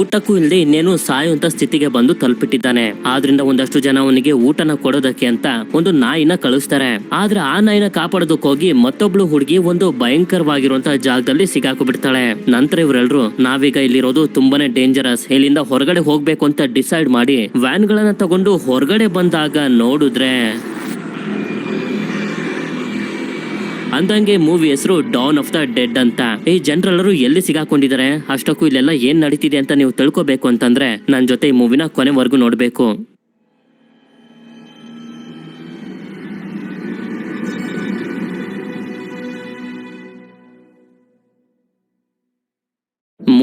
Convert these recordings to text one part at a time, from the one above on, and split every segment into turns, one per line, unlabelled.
ಊಟಕ್ಕೂ ಇಲ್ಲದೆ ಇನ್ನೇನು ಸಾಯುವಂತ ಸ್ಥಿತಿಗೆ ಬಂದು ತಲುಪಿಟ್ಟಿದ್ದಾನೆ. ಆದ್ರಿಂದ ಒಂದಷ್ಟು ಜನ ಅವನಿಗೆ ಊಟನ ಕೊಡೋದಕ್ಕೆ ಅಂತ ಒಂದು ನಾಯಿನ ಕಳಿಸ್ತಾರೆ. ಆದ್ರೆ ಆ ನಾಯಿನ ಕಾಪಾಡೋದಕ್ಕೆ ಹೋಗಿ ಮತ್ತೊಬ್ಳು ಹುಡುಗಿ ಒಂದು ಭಯಂಕರವಾಗಿರುವಂತಹ ಜಾಗದಲ್ಲಿ ಸಿಗಾಕು ಬಿಡ್ತಾಳೆ ನಂತರ ಇವರೆಲ್ಲರೂ ನಾವೀಗ ಇಲ್ಲಿರೋದು ತುಂಬಾನೇ ಡೇಂಜರಸ್ ಇಲ್ಲಿಂದ ಹೊರಗಡೆ ಹೋಗ್ಬೇಕು ಅಂತ ಡಿಸೈಡ್ ಮಾಡಿ ವ್ಯಾನ್ ಗಳನ್ನ ತಗೊಂಡು ಹೊರಗಡೆ ಬಂದಾಗ ನೋಡಿದ್ರೆ ಅಂದಂಗೆ ಮೂವಿ ಹೆಸರು ಡಾನ್ ಆಫ್ ದ ಡೆಡ್ ಅಂತ. ಈ ಜನರೆಲ್ಲರೂ ಎಲ್ಲಿ ಸಿಗಾಕೊಂಡಿದ್ದಾರೆ? ಅಷ್ಟಕ್ಕೂ ಇಲ್ಲೆಲ್ಲ ಏನ್ ನಡೀತಿದೆ ಅಂತ ನೀವು ತಿಳ್ಕೊಬೇಕು ಅಂತಂದ್ರೆ ನನ್ ಜೊತೆ ಈ ಮೂವಿನ ಕೊನೆವರೆಗೂ ನೋಡ್ಬೇಕು.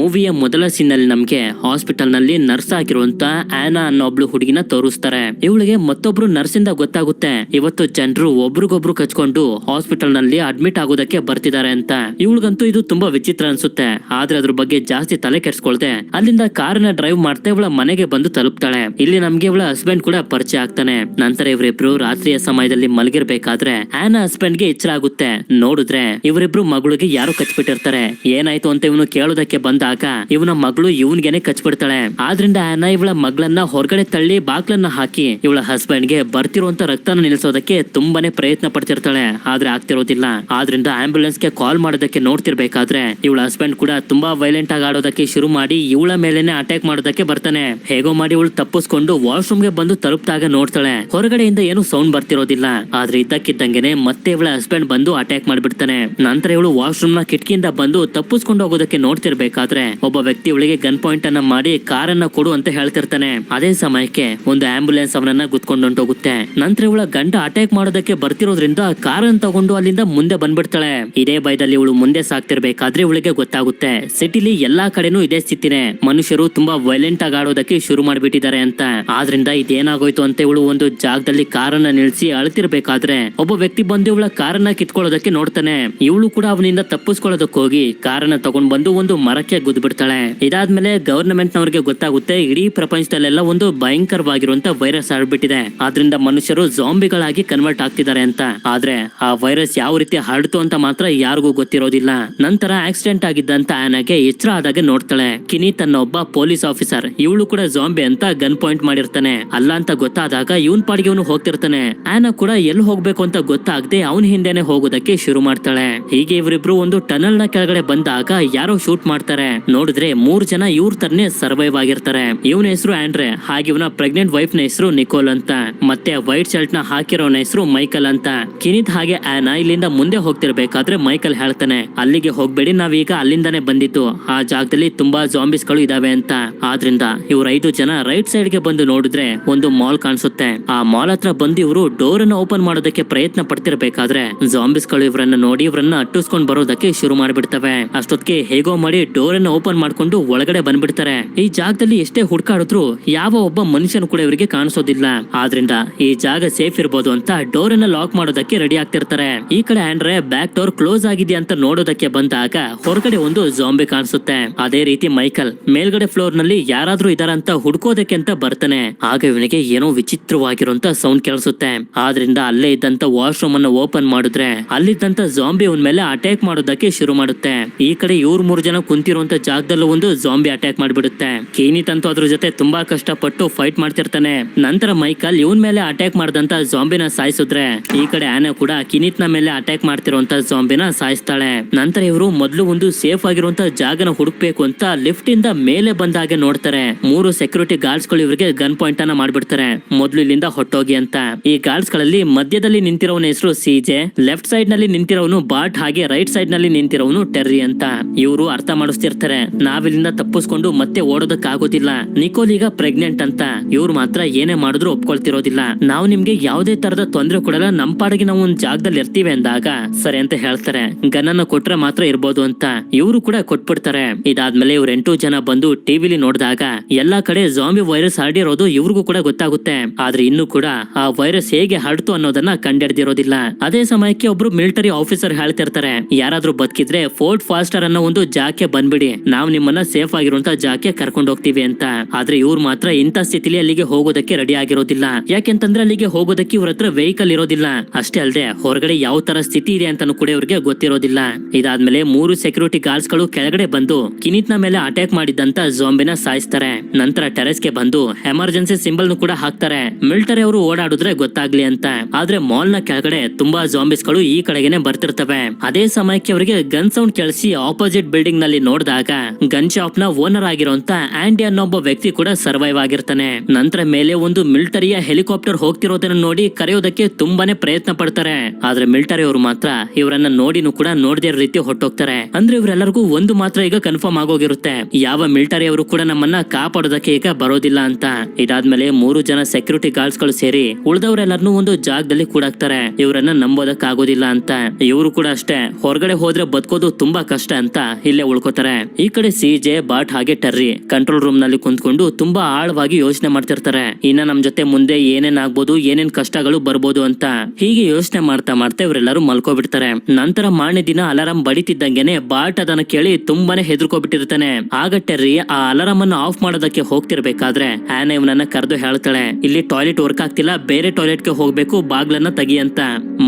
ಮೂವಿಯ ಮೊದಲ ಸೀನ್ ಅಲ್ಲಿ ನಮ್ಗೆ ಹಾಸ್ಪಿಟಲ್ನಲ್ಲಿ ನರ್ಸ್ ಆಗಿರುವಂತ ಆನಾ ಅನ್ನೋ ಒಬ್ಳು ಹುಡುಗಿನ ತೋರಿಸ್ತಾರೆ. ಇವಳಿಗೆ ಮತ್ತೊಬ್ರು ನರ್ಸ್ ಇಂದ ಗೊತ್ತಾಗುತ್ತೆ. ಇವತ್ತು ಜನರು ಒಬ್ರಿಗೊಬ್ರು ಕಚ್ಕೊಂಡು ಹಾಸ್ಪಿಟಲ್ನಲ್ಲಿ ಅಡ್ಮಿಟ್ ಆಗೋದಕ್ಕೆ ಬರ್ತಿದ್ದಾರೆ ಅಂತ. ಇವಳಿಗಂತೂ ಇದು ತುಂಬಾ ವಿಚಿತ್ರ ಅನ್ಸುತ್ತೆ. ಆದ್ರೆ ಅದ್ರ ಬಗ್ಗೆ ಜಾಸ್ತಿ ತಲೆ ಕೆಡ್ಸ್ಕೊಳ್ದೆ. ಅಲ್ಲಿಂದ ಕಾರನ್ನ ಡ್ರೈವ್ ಮಾಡ್ತಾ ಇವಳ ಮನೆಗೆ ಬಂದು ತಲುಪ್ತಾಳೆ. ಇಲ್ಲಿ ನಮ್ಗೆ ಇವಳ ಹಸ್ಬೆಂಡ್ ಕೂಡ ಪರಿಚಯ ಆಗ್ತಾನೆ. ನಂತರ ಇವರಿಬ್ರು ರಾತ್ರಿಯ ಸಮಯದಲ್ಲಿ ಮಲಗಿರ್ಬೇಕಾದ್ರೆ ಆನಾ ಹಸ್ಬೆಂಡ್ಗೆ ಎಚ್ಚರ ಆಗುತ್ತೆ ನೋಡಿದ್ರೆ ಇವರಿಬ್ರು ಮಗಳಿಗೆ ಯಾರು ಕಚ್ಬಿಟ್ಟಿರ್ತಾರೆ. ಏನಾಯ್ತು ಅಂತ ಇವನು ಕೇಳೋದಕ್ಕೆ ಬಂದಾಗ ಇವನ ಮಗಳು ಇವನ್ಗೆನೆ ಕಚ್ಬಿಡ್ತಾಳೆ. ಆದ್ರಿಂದ ಆನ ಇವಳ ಮಗಳನ್ನ ಹೊರಗಡೆ ತಳ್ಳಿ ಬಾಗ್ಲನ್ನ ಹಾಕಿ ಇವಳ ಹಸ್ಬೆಂಡ್ಗೆ ಬರ್ತಿರುವಂತ ರಕ್ತನ ನಿಲ್ಲಿಸೋದಕ್ಕೆ ತುಂಬಾನೇ ಪ್ರಯತ್ನ ಪಡ್ತಿರ್ತಾಳೆ. ಆದ್ರೆ ಆಗ್ತಿರೋದಿಲ್ಲ. ಆದ್ರಿಂದ ಆಂಬ್ಯುಲೆನ್ಸ್ಗೆ ಕಾಲ್ ಮಾಡೋದಕ್ಕೆ ನೋಡ್ತಿರ್ಬೇಕಾದ್ರೆ ಇವಳ ಹಸ್ಬೆಂಡ್ ಕೂಡ ತುಂಬಾ ವೈಲೆಂಟ್ ಆಗಿ ಆಡೋದಕ್ಕೆ ಶುರು ಮಾಡಿ ಇವಳ ಮೇಲೆನೆ ಅಟ್ಯಾಕ್ ಮಾಡೋದಕ್ಕೆ ಬರ್ತಾನೆ. ಹೇಗೋ ಮಾಡಿ ಇವಳು ತಪ್ಪಿಸ್ಕೊಂಡು ವಾಶ್ರೂಮ್ಗೆ ಬಂದು ತಲುಪ್ತಾಗ ನೋಡ್ತಾಳೆ. ಹೊರಗಡೆಯಿಂದ ಏನು ಸೌಂಡ್ ಬರ್ತಿರೋದಿಲ್ಲ. ಆದ್ರೆ ಇದ್ದಕ್ಕಿದ್ದಂಗೆನೆ ಮತ್ತೆ ಇವಳ ಹಸ್ಬೆಂಡ್ ಬಂದು ಅಟ್ಯಾಕ್ ಮಾಡ್ಬಿಡ್ತಾನೆ. ನಂತರ ಇವಳು ವಾಶ್ರೂಮ್ನ ಕಿಟಕಿಯಿಂದ ಬಂದು ತಪ್ಪಿಸ್ಕೊಂಡು ಹೋಗೋದಕ್ಕೆ ನೋಡ್ತಿರ್ಬೇಕಾದ್ರೆ ಒಬ್ಬ ವ್ಯಕ್ತಿ ಇವಳಿಗೆ ಗನ್ ಪಾಯಿಂಟ್ ಅನ್ನ ಮಾಡಿ ಕಾರನ್ನ ಕೊಡು ಅಂತ ಹೇಳ್ತಿರ್ತಾನೆ. ಅದೇ ಸಮಯಕ್ಕೆ ಒಂದು ಆಂಬ್ಯುಲೆನ್ಸ್ ಅವನನ್ನ ಗುದ್ಕೊಂಡು ಹೊಂಟೋಗುತ್ತೆ ನಂತರ ಇವಳ ಗಂಡ ಅಟ್ಯಾಕ್ ಮಾಡೋದಕ್ಕೆ ಬರ್ತಿರೋದ್ರಿಂದ ಕಾರನ್ನ ತಗೊಂಡು ಅಲ್ಲಿಂದ ಮುಂದೆ ಬಂದ್ಬಿಡ್ತಾಳೆ. ಇದೇ ಭಯದಲ್ಲಿ ಇವಳು ಮುಂದೆ ಸಾಕ್ತಿರ್ಬೇಕಾದ್ರೆ ಇವಳಿಗೆ ಗೊತ್ತಾಗುತ್ತೆ. ಸಿಟಿಲಿ ಎಲ್ಲಾ ಕಡೆನೂ ಇದೇ ಸ್ಥಿತಿನೇ. ಮನುಷ್ಯರು ತುಂಬಾ ವೈಲೆಂಟ್ ಆಗಿ ಆಡೋದಕ್ಕೆ ಶುರು ಮಾಡ್ಬಿಟ್ಟಿದ್ದಾರೆ ಅಂತ. ಆದ್ರಿಂದ ಇದೇನಾಗೋಯ್ತು ಅಂತ ಇವಳು ಒಂದು ಜಾಗದಲ್ಲಿ ಕಾರನ್ನ ನಿಲ್ಸಿ ಅಳತಿರ್ಬೇಕಾದ್ರೆ ಒಬ್ಬ ವ್ಯಕ್ತಿ ಬಂದು ಇವಳ ಕಾರನ್ನ ಕಿತ್ಕೊಳ್ಳೋದಕ್ಕೆ ನೋಡ್ತಾನೆ. ಇವಳು ಕೂಡ ಅವನಿಂದ ತಪ್ಪಿಸ್ಕೊಳ್ಳೋದಕ್ಕೆ ಹೋಗಿ ಕಾರನ್ನ ತಗೊಂಡ್ ಬಂದು ಒಂದು ಮರಕ್ಕೆ ಗುದ್ದು ಬಿಡ್ತಾಳೆ ಇದಾದ್ಮೇಲೆ ಗವರ್ನಮೆಂಟ್ ನವರಿಗೆ ಗೊತ್ತಾಗುತ್ತೆ, ಇಡೀ ಪ್ರಪಂಚದಲ್ಲೆಲ್ಲ ಒಂದು ಭಯಂಕರವಾಗಿರುವಂತ ವೈರಸ್ ಹರಡ್ಬಿಟ್ಟಿದೆ. ಆದ್ರಿಂದ ಮನುಷ್ಯರು ಜಾಂಬಿಗಳಾಗಿ ಕನ್ವರ್ಟ್ ಆಗ್ತಿದ್ದಾರೆ ಅಂತ. ಆದ್ರೆ ಆ ವೈರಸ್ ಯಾವ ರೀತಿ ಹರಡ್ತು ಅಂತ ಮಾತ್ರ ಯಾರಿಗೂ ಗೊತ್ತಿರೋದಿಲ್ಲ. ನಂತರ ಆಕ್ಸಿಡೆಂಟ್ ಆಗಿದ್ದಂತ ಆನಾಗೆ ಎಚ್ಚರ ಆದಾಗ ನೋಡ್ತಾಳೆ. ಕಿನಿ ತನ್ನ ಒಬ್ಬ ಪೊಲೀಸ್ ಆಫೀಸರ್, ಇವಳು ಕೂಡ ಜಾಂಬಿ ಅಂತ ಗನ್ ಪಾಯಿಂಟ್ ಮಾಡಿರ್ತಾನೆ. ಅಲ್ಲ ಅಂತ ಗೊತ್ತಾದಾಗ ಇವನ್ ಪಾಡಿಗೆ ಅವನು ಹೋಗ್ತಿರ್ತಾನೆ. ಆಯನ ಕೂಡ ಎಲ್ಲಿ ಹೋಗ್ಬೇಕು ಅಂತ ಗೊತ್ತಾಗದೆ ಅವನ ಹಿಂದೆನೆ ಹೋಗೋದಕ್ಕೆ ಶುರು ಮಾಡ್ತಾಳೆ. ಹೀಗೆ ಇವರಿಬ್ರು ಒಂದು ಟನಲ್ನ ಕೆಳಗಡೆ ಬಂದಾಗ ಯಾರೋ ಶೂಟ್ ಮಾಡ್ತಾರೆ. ನೋಡಿದ್ರೆ ಮೂರ್ ಜನ ಇವ್ರ ತರನೇ ಸರ್ವೈವ್ ಆಗಿರ್ತಾರೆ. ಇವನ ಹೆಸರು ಆಂಡ್ರೆ, ಹಾಗೆ ಇವನ ಪ್ರೆಗ್ನೆಂಟ್ ವೈಫ್ನ ಹೆಸರು ನಿಕೋಲ್ ಅಂತ. ಮತ್ತೆ ವೈಟ್ ಶರ್ಟ್ನ ಹಾಕಿರೋನ ಹೆಸರು ಮೈಕಲ್ ಅಂತ. ಕಿನಿತ್ ಹಾಗೆ ಆನಾ ಇಲ್ಲಿಂದ ಮುಂದೆ ಹೋಗ್ತಿರ್ಬೇಕಾದ್ರೆ ಮೈಕಲ್ ಹೇಳ್ತಾನೆ. ಅಲ್ಲಿಗೆ ಹೋಗ್ಬೇಡಿ, ನಾವೀಗ ಅಲ್ಲಿಂದಾನೇ ಬಂದಿತ್ತು ಆ ಜಾಗದಲ್ಲಿ ತುಂಬಾ ಜಾಂಬಿಸ್ಗಳು ಇದಾವೆ ಅಂತ. ಆದ್ರಿಂದ ಇವ್ರ ಐದು ಜನ ರೈಟ್ ಸೈಡ್ಗೆ ಬಂದು ನೋಡಿದ್ರೆ ಒಂದು ಮಾಲ್ ಕಾಣಿಸುತ್ತೆ. ಆ ಮಾಲ್ ಹತ್ರ ಬಂದು ಇವರು ಡೋರ್ ಅನ್ನ ಓಪನ್ ಮಾಡೋದಕ್ಕೆ ಪ್ರಯತ್ನ ಪಡ್ತಿರ್ಬೇಕಾದ್ರೆ ಜಾಂಬಿಸ್ಗಳು ಇವರನ್ನ ನೋಡಿ ಇವರನ್ನ ಅಟ್ಟಿಸ್ಕೊಂಡ್ ಬರೋದಕ್ಕೆ ಶುರು ಮಾಡ್ಬಿಡ್ತವೆ. ಅಷ್ಟೊತ್ತಿಗೆ ಹೇಗೋ ಮಾಡಿ ಡೋರ್ ಅನ್ನ ಓಪನ್ ಮಾಡ್ಕೊಂಡು ಒಳಗಡೆ ಬಂದ್ಬಿಡ್ತಾರೆ. ಈ ಜಾಗದಲ್ಲಿ ಎಷ್ಟೇ ಹುಡ್ಕಾಡಿದ್ರು ಯಾವ ಒಬ್ಬ ಮನುಷ್ಯನು ಕೂಡ ಇವರಿಗೆ ಕಾಣಿಸೋದಿಲ್ಲ. ಆದ್ರಿಂದ ಈ ಜಾಗ ಸೇಫ್ ಇರ್ಬೋದು ಅಂತ ಡೋರ್ ಅನ್ನ ಲಾಕ್ ಮಾಡೋದಕ್ಕೆ ರೆಡಿ ಆಗ್ತಿರ್ತಾರೆ. ಈ ಕಡೆ ಆಂಡ್ರೆ ಬ್ಯಾಕ್ ಡೋರ್ ಕ್ಲೋಸ್ ಆಗಿದೆ ಅಂತ ನೋಡೋದಕ್ಕೆ ಬಂದಾಗ ಹೊರಗಡೆ ಒಂದು ಜಾಂಬಿ ಕಾಣಿಸುತ್ತೆ. ಅದೇ ರೀತಿ ಮೈಕಲ್ ಮೇಲ್ಗಡೆ ಫ್ಲೋರ್ನಲ್ಲಿ ಯಾರಾದ್ರೂ ಇದಾರ ಅಂತ ಹುಡ್ಕೋದಕ್ಕೆ ಅಂತ ಬರ್ತಾನೆ. ಆಗ ಇವನಿಗೆ ಏನೋ ವಿಚಿತ್ರವಾಗಿರುವಂತ ಸೌಂಡ್ ಕೇಳಿಸುತ್ತೆ. ಆದ್ರಿಂದ ಅಲ್ಲೇ ಇದ್ದಂತ ವಾಶ್ರೂಮ್ ಅನ್ನ ಓಪನ್ ಮಾಡಿದ್ರೆ ಅಲ್ಲಿದ್ದಂತ ಜಾಂಬಿ ಅವನ್ ಮೇಲೆ ಅಟ್ಯಾಕ್ ಮಾಡೋದಕ್ಕೆ ಶುರು ಮಾಡುತ್ತೆ. ಈ ಕಡೆ ಇವ್ರ ಮೂರ್ ಜನ ಕುಂತಿರುವಂತ ಜಾಗದಲ್ಲೂ ಒಂದು ಜಾಂಬಿ ಅಟ್ಯಾಕ್ ಮಾಡ್ಬಿಡುತ್ತೆ. ಕೇನಿತ್ ಅಂತೂ ಅದ್ರ ಜೊತೆ ತುಂಬಾ ಕಷ್ಟಪಟ್ಟು ಫೈಟ್ ಮಾಡ್ತಿರ್ತಾನೆ. ನಂತರ ಮೈಕಲ್ ಇವನ್ ಮೇಲೆ ಅಟ್ಯಾಕ್ ಮಾಡಿದಂತ ಜಾಂಬಿನ ಸಾಯಿಸಿದ್ರೆ, ಈ ಕಡೆ ಆನೆ ಕೂಡ ಕಿನಿತ್ನ ಮೇಲೆ ಅಟ್ಯಾಕ್ ಮಾಡ್ತಿರುವಂತ ಜಾಂಬಿನ ಸಾಯಿಸ್ತಾಳೆ. ನಂತರ ಇವರು ಮೊದಲು ಒಂದು ಸೇಫ್ ಆಗಿರುವಂತ ಜಾಗನ ಹುಡುಕ್ಬೇಕು ಅಂತ ಲಿಫ್ಟ್ ಇಂದ ಮೇಲೆ ಬಂದ ಹಾಗೆ ನೋಡ್ತಾರೆ. ಮೂರು ಸೆಕ್ಯೂರಿಟಿ ಗಾರ್ಡ್ಸ್ಗಳು ಇವರಿಗೆ ಗನ್ ಪಾಯಿಂಟ್ ಅನ್ನ ಮಾಡ್ಬಿಡ್ತಾರೆ. ಮೊದ್ಲು ಇಲ್ಲಿಂದ ಹೊಟ್ಟೋಗಿ ಅಂತ. ಈ ಗಾರ್ಡ್ಸ್ಗಳಲ್ಲಿ ಮಧ್ಯದಲ್ಲಿ ನಿಂತಿರೋನ ಹೆಸರು ಸಿಜೆ ಲೆಫ್ಟ್ ಸೈಡ್ನಲ್ಲಿ ನಿಂತಿರೋನು ಬಾಟ್ ಹಾಗೆ ರೈಟ್ ಸೈಡ್ನಲ್ಲಿ ನಿಂತಿರೋನು ಟೆರ್ರಿ ಅಂತ. ಇವರು ಅರ್ಥ ಮಾಡಿಸ್ತಿರ್ತಾರೆ. ನಾವಿಲ್ಲಿಂದ ತಪ್ಪಿಸ್ಕೊಂಡು ಮತ್ತೆ ಓಡೋದಕ್ಕಾಗೋದಿಲ್ಲ. ನಿಕೋಲ್ ಈಗ ಪ್ರೆಗ್ನೆಂಟ್ ಅಂತ. ಇವ್ರು ಮಾತ್ರ ಏನೇ ಮಾಡಿದ್ರು ಒಪ್ಕೊಳ್ತಿರೋದಿಲ್ಲ. ನಾವು ನಿಮ್ಗೆ ಯಾವುದೇ ತರದ ತೊಂದರೆ ಕೊಡಲ್ಲ, ನಮ್ ಪಾಡಿಗೆ ನಾವು ಒಂದ್ ಜಾಗದಲ್ಲಿ ಇರ್ತೀವಿ ಅಂದಾಗ, ಸರಿ ಅಂತ ಹೇಳ್ತಾರೆ. ಗನ್ನನ್ನ ಕೊಟ್ರೆ ಮಾತ್ರ ಇರ್ಬೋದು ಅಂತ. ಇವರು ಕೂಡ ಕೊಟ್ಬಿಡ್ತಾರೆ. ಇದಾದ್ಮೇಲೆ ಇವ್ರ ಎಂಟು ಜನ ಬಂದು ಟಿವಿಲಿ ನೋಡಿದಾಗ, ಎಲ್ಲಾ ಕಡೆ ಜಾಂಬಿ ವೈರಸ್ ಹರಡಿರೋದು ಇವ್ರಿಗೂ ಕೂಡ ಗೊತ್ತಾಗುತ್ತೆ. ಆದ್ರೆ ಇನ್ನು ಕೂಡ ಆ ವೈರಸ್ ಹೇಗೆ ಹರಡ್ತು ಅನ್ನೋದನ್ನ ಕಂಡಿಡ್ದಿರೋದಿಲ್ಲ ಅದೇ ಸಮಯಕ್ಕೆ ಒಬ್ರು ಮಿಲಿಟರಿ ಆಫೀಸರ್ ಹೇಳ್ತಿರ್ತಾರೆ. ಯಾರಾದ್ರೂ ಬದುಕಿದ್ರೆ ಫೋರ್ಟ್ ಫಾಸ್ಟರ್ ಅನ್ನೋ ಒಂದು ಜಾಕೆ ಬಂದ್ಬಿಡಿ. ನಾವ್ ನಿಮ್ಮನ್ನ ಸೇಫ್ ಆಗಿರುವಂತ ಜಾಗಕ್ಕೆ ಕರ್ಕೊಂಡು ಹೋಗ್ತೀವಿ ಅಂತ. ಆದ್ರೆ ಇವ್ರು ಮಾತ್ರ ಇಂಥ ಸ್ಥಿತಿಲಿ ಅಲ್ಲಿಗೆ ಹೋಗೋದಕ್ಕೆ ರೆಡಿ ಆಗಿರೋದಿಲ್ಲ. ಯಾಕೆಂತಂದ್ರೆ ಅಲ್ಲಿಗೆ ಹೋಗೋದಕ್ಕೆ ಇವ್ರ ಹತ್ರ ವೆಹಿಕಲ್ ಇರೋದಿಲ್ಲ. ಅಷ್ಟೇ ಅಲ್ಲದೆ ಹೊರಗಡೆ ಯಾವ ತರ ಸ್ಥಿತಿ ಇದೆ ಅಂತಾನು ಕೂಡ ಇವ್ರಿಗೆ ಗೊತ್ತಿರೋದಿಲ್ಲ. ಇದಾದ್ಮೇಲೆ ಮೂರು ಸೆಕ್ಯೂರಿಟಿ ಗಾರ್ಡ್ಸ್ಗಳು ಕೆಳಗಡೆ ಬಂದು ಕಿನಿತ್ನ ಮೇಲೆ ಅಟ್ಯಾಕ್ ಮಾಡಿದಂತ ಜೋಂಬಿನ ಸಾಯಿಸ್ತಾರೆ. ನಂತರ ಟೆರೆಸ್ಗೆ ಬಂದು ಎಮರ್ಜೆನ್ಸಿ ಸಿಂಬಲ್ ಕೂಡ ಹಾಕ್ತಾರೆ. ಮಿಲಿಟರಿ ಅವರು ಓಡಾಡಿದ್ರೆ ಗೊತ್ತಾಗ್ಲಿ ಅಂತ. ಆದ್ರೆ ಮಾಲ್ನ ಕೆಳಗಡೆ ತುಂಬಾ ಜಾಂಬಿಸ್ಗಳು ಈ ಕಡೆಗೆನೆ ಬರ್ತಿರ್ತವೆ. ಅದೇ ಸಮಯಕ್ಕೆ ಅವರಿಗೆ ಗನ್ ಸೌಂಡ್ ಕೇಳಿಸಿ ಆಪೋಸಿಟ್ ಬಿಲ್ಡಿಂಗ್ನಲ್ಲಿ ನೋಡಿದಾಗ ಗನ್ ಶಾಪ್ನ ಓನರ್ ಆಗಿರುವಂತ ಆಂಡಿ ಅನ್ನೋ ವ್ಯಕ್ತಿ ಕೂಡ ಸರ್ವೈವ್ ಆಗಿರ್ತಾನೆ. ನಂತರ ಮೇಲೆ ಒಂದು ಮಿಲಿಟರಿಯ ಹೆಲಿಕಾಪ್ಟರ್ ಹೋಗ್ತಿರೋದನ್ನ ನೋಡಿ ಕರೆಯೋದಕ್ಕೆ ತುಂಬಾನೇ ಪ್ರಯತ್ನ ಪಡ್ತಾರೆ. ಆದ್ರೆ ಮಿಲಿಟರಿ ಅವರು ಮಾತ್ರ ಇವರನ್ನ ನೋಡಿನೂ ಕೂಡ ನೋಡದೇ ರೀತಿ ಹೊಟ್ಟೋಗ್ತಾರೆ ಅಂದ್ರೆ ಇವರೆಲ್ಲರಿಗೂ ಒಂದು ಮಾತ್ರ ಈಗ ಕನ್ಫರ್ಮ್ ಆಗೋಗಿರುತ್ತೆ. ಯಾವ ಮಿಲಿಟರಿ ಅವರು ಕೂಡ ನಮ್ಮನ್ನ ಕಾಪಾಡೋದಕ್ಕೆ ಈಗ ಬರೋದಿಲ್ಲ ಅಂತ. ಇದಾದ್ಮೇಲೆ ಮೂರು ಜನ ಸೆಕ್ಯೂರಿಟಿ ಗಾರ್ಡ್ಸ್ಗಳು ಸೇರಿ ಉಳಿದವರೆಲ್ಲರನ್ನೂ ಒಂದು ಜಾಗದಲ್ಲಿ ಕೂಡಾಕ್ತಾರೆ. ಇವರನ್ನ ನಂಬೋದಕ್ ಆಗೋದಿಲ್ಲ ಅಂತ. ಇವರು ಕೂಡ ಅಷ್ಟೇ, ಹೊರಗಡೆ ಹೋದ್ರೆ ಬದುಕೋದು ತುಂಬಾ ಕಷ್ಟ ಅಂತ ಇಲ್ಲೇ ಉಳ್ಕೋತಾರೆ. ಈ ಕಡೆ ಸಿ ಜೆ ಬಾಟ್ ಹಾಗೆ ಟರ್ರಿ ಕಂಟ್ರೋಲ್ ರೂಮ್ನಲ್ಲಿ ಕುಂತ್ಕೊಂಡು ತುಂಬಾ ಆಳವಾಗಿ ಯೋಚನೆ ಮಾಡ್ತಿರ್ತಾರೆ. ಇನ್ನ ನಮ್ ಜೊತೆ ಮುಂದೆ ಏನೇನ್ ಆಗ್ಬೋದು, ಏನೇನ್ ಕಷ್ಟಗಳು ಬರ್ಬೋದು ಅಂತ ಹೀಗೆ ಯೋಚನೆ ಮಾಡ್ತಾ ಮಾಡ್ತಾ ಇವರೆಲ್ಲರೂ ಮಲ್ಕೋಬಿಡ್ತಾರೆ. ನಂತರ ಮಾರನೇ ದಿನ ಅಲಾರಾಮ್ ಬಡಿತಿದ್ದಂಗೆನೆ ಬಾಟ್ ಅದನ್ನ ಕೇಳಿ ತುಂಬಾನೇ ಹೆದರ್ಕೋಬಿಟ್ಟಿರ್ತಾನೆ. ಆಗ ಟೆರ್ರಿ ಆ ಅಲಾರಾಮ್ ಅನ್ನು ಆಫ್ ಮಾಡೋದಕ್ಕೆ ಹೋಗ್ತಿರ್ಬೇಕಾದ್ರೆ ಆನೆ ಇವನನ್ನ ಕರೆದು ಹೇಳ್ತಾಳೆ, ಇಲ್ಲಿ ಟಾಯ್ಲೆಟ್ ವರ್ಕ್ ಆಗ್ತಿಲ್ಲ, ಬೇರೆ ಟಾಯ್ಲೆಟ್ಗೆ ಹೋಗ್ಬೇಕು, ಬಾಗ್ಲನ್ನ ತಗಿ ಅಂತ.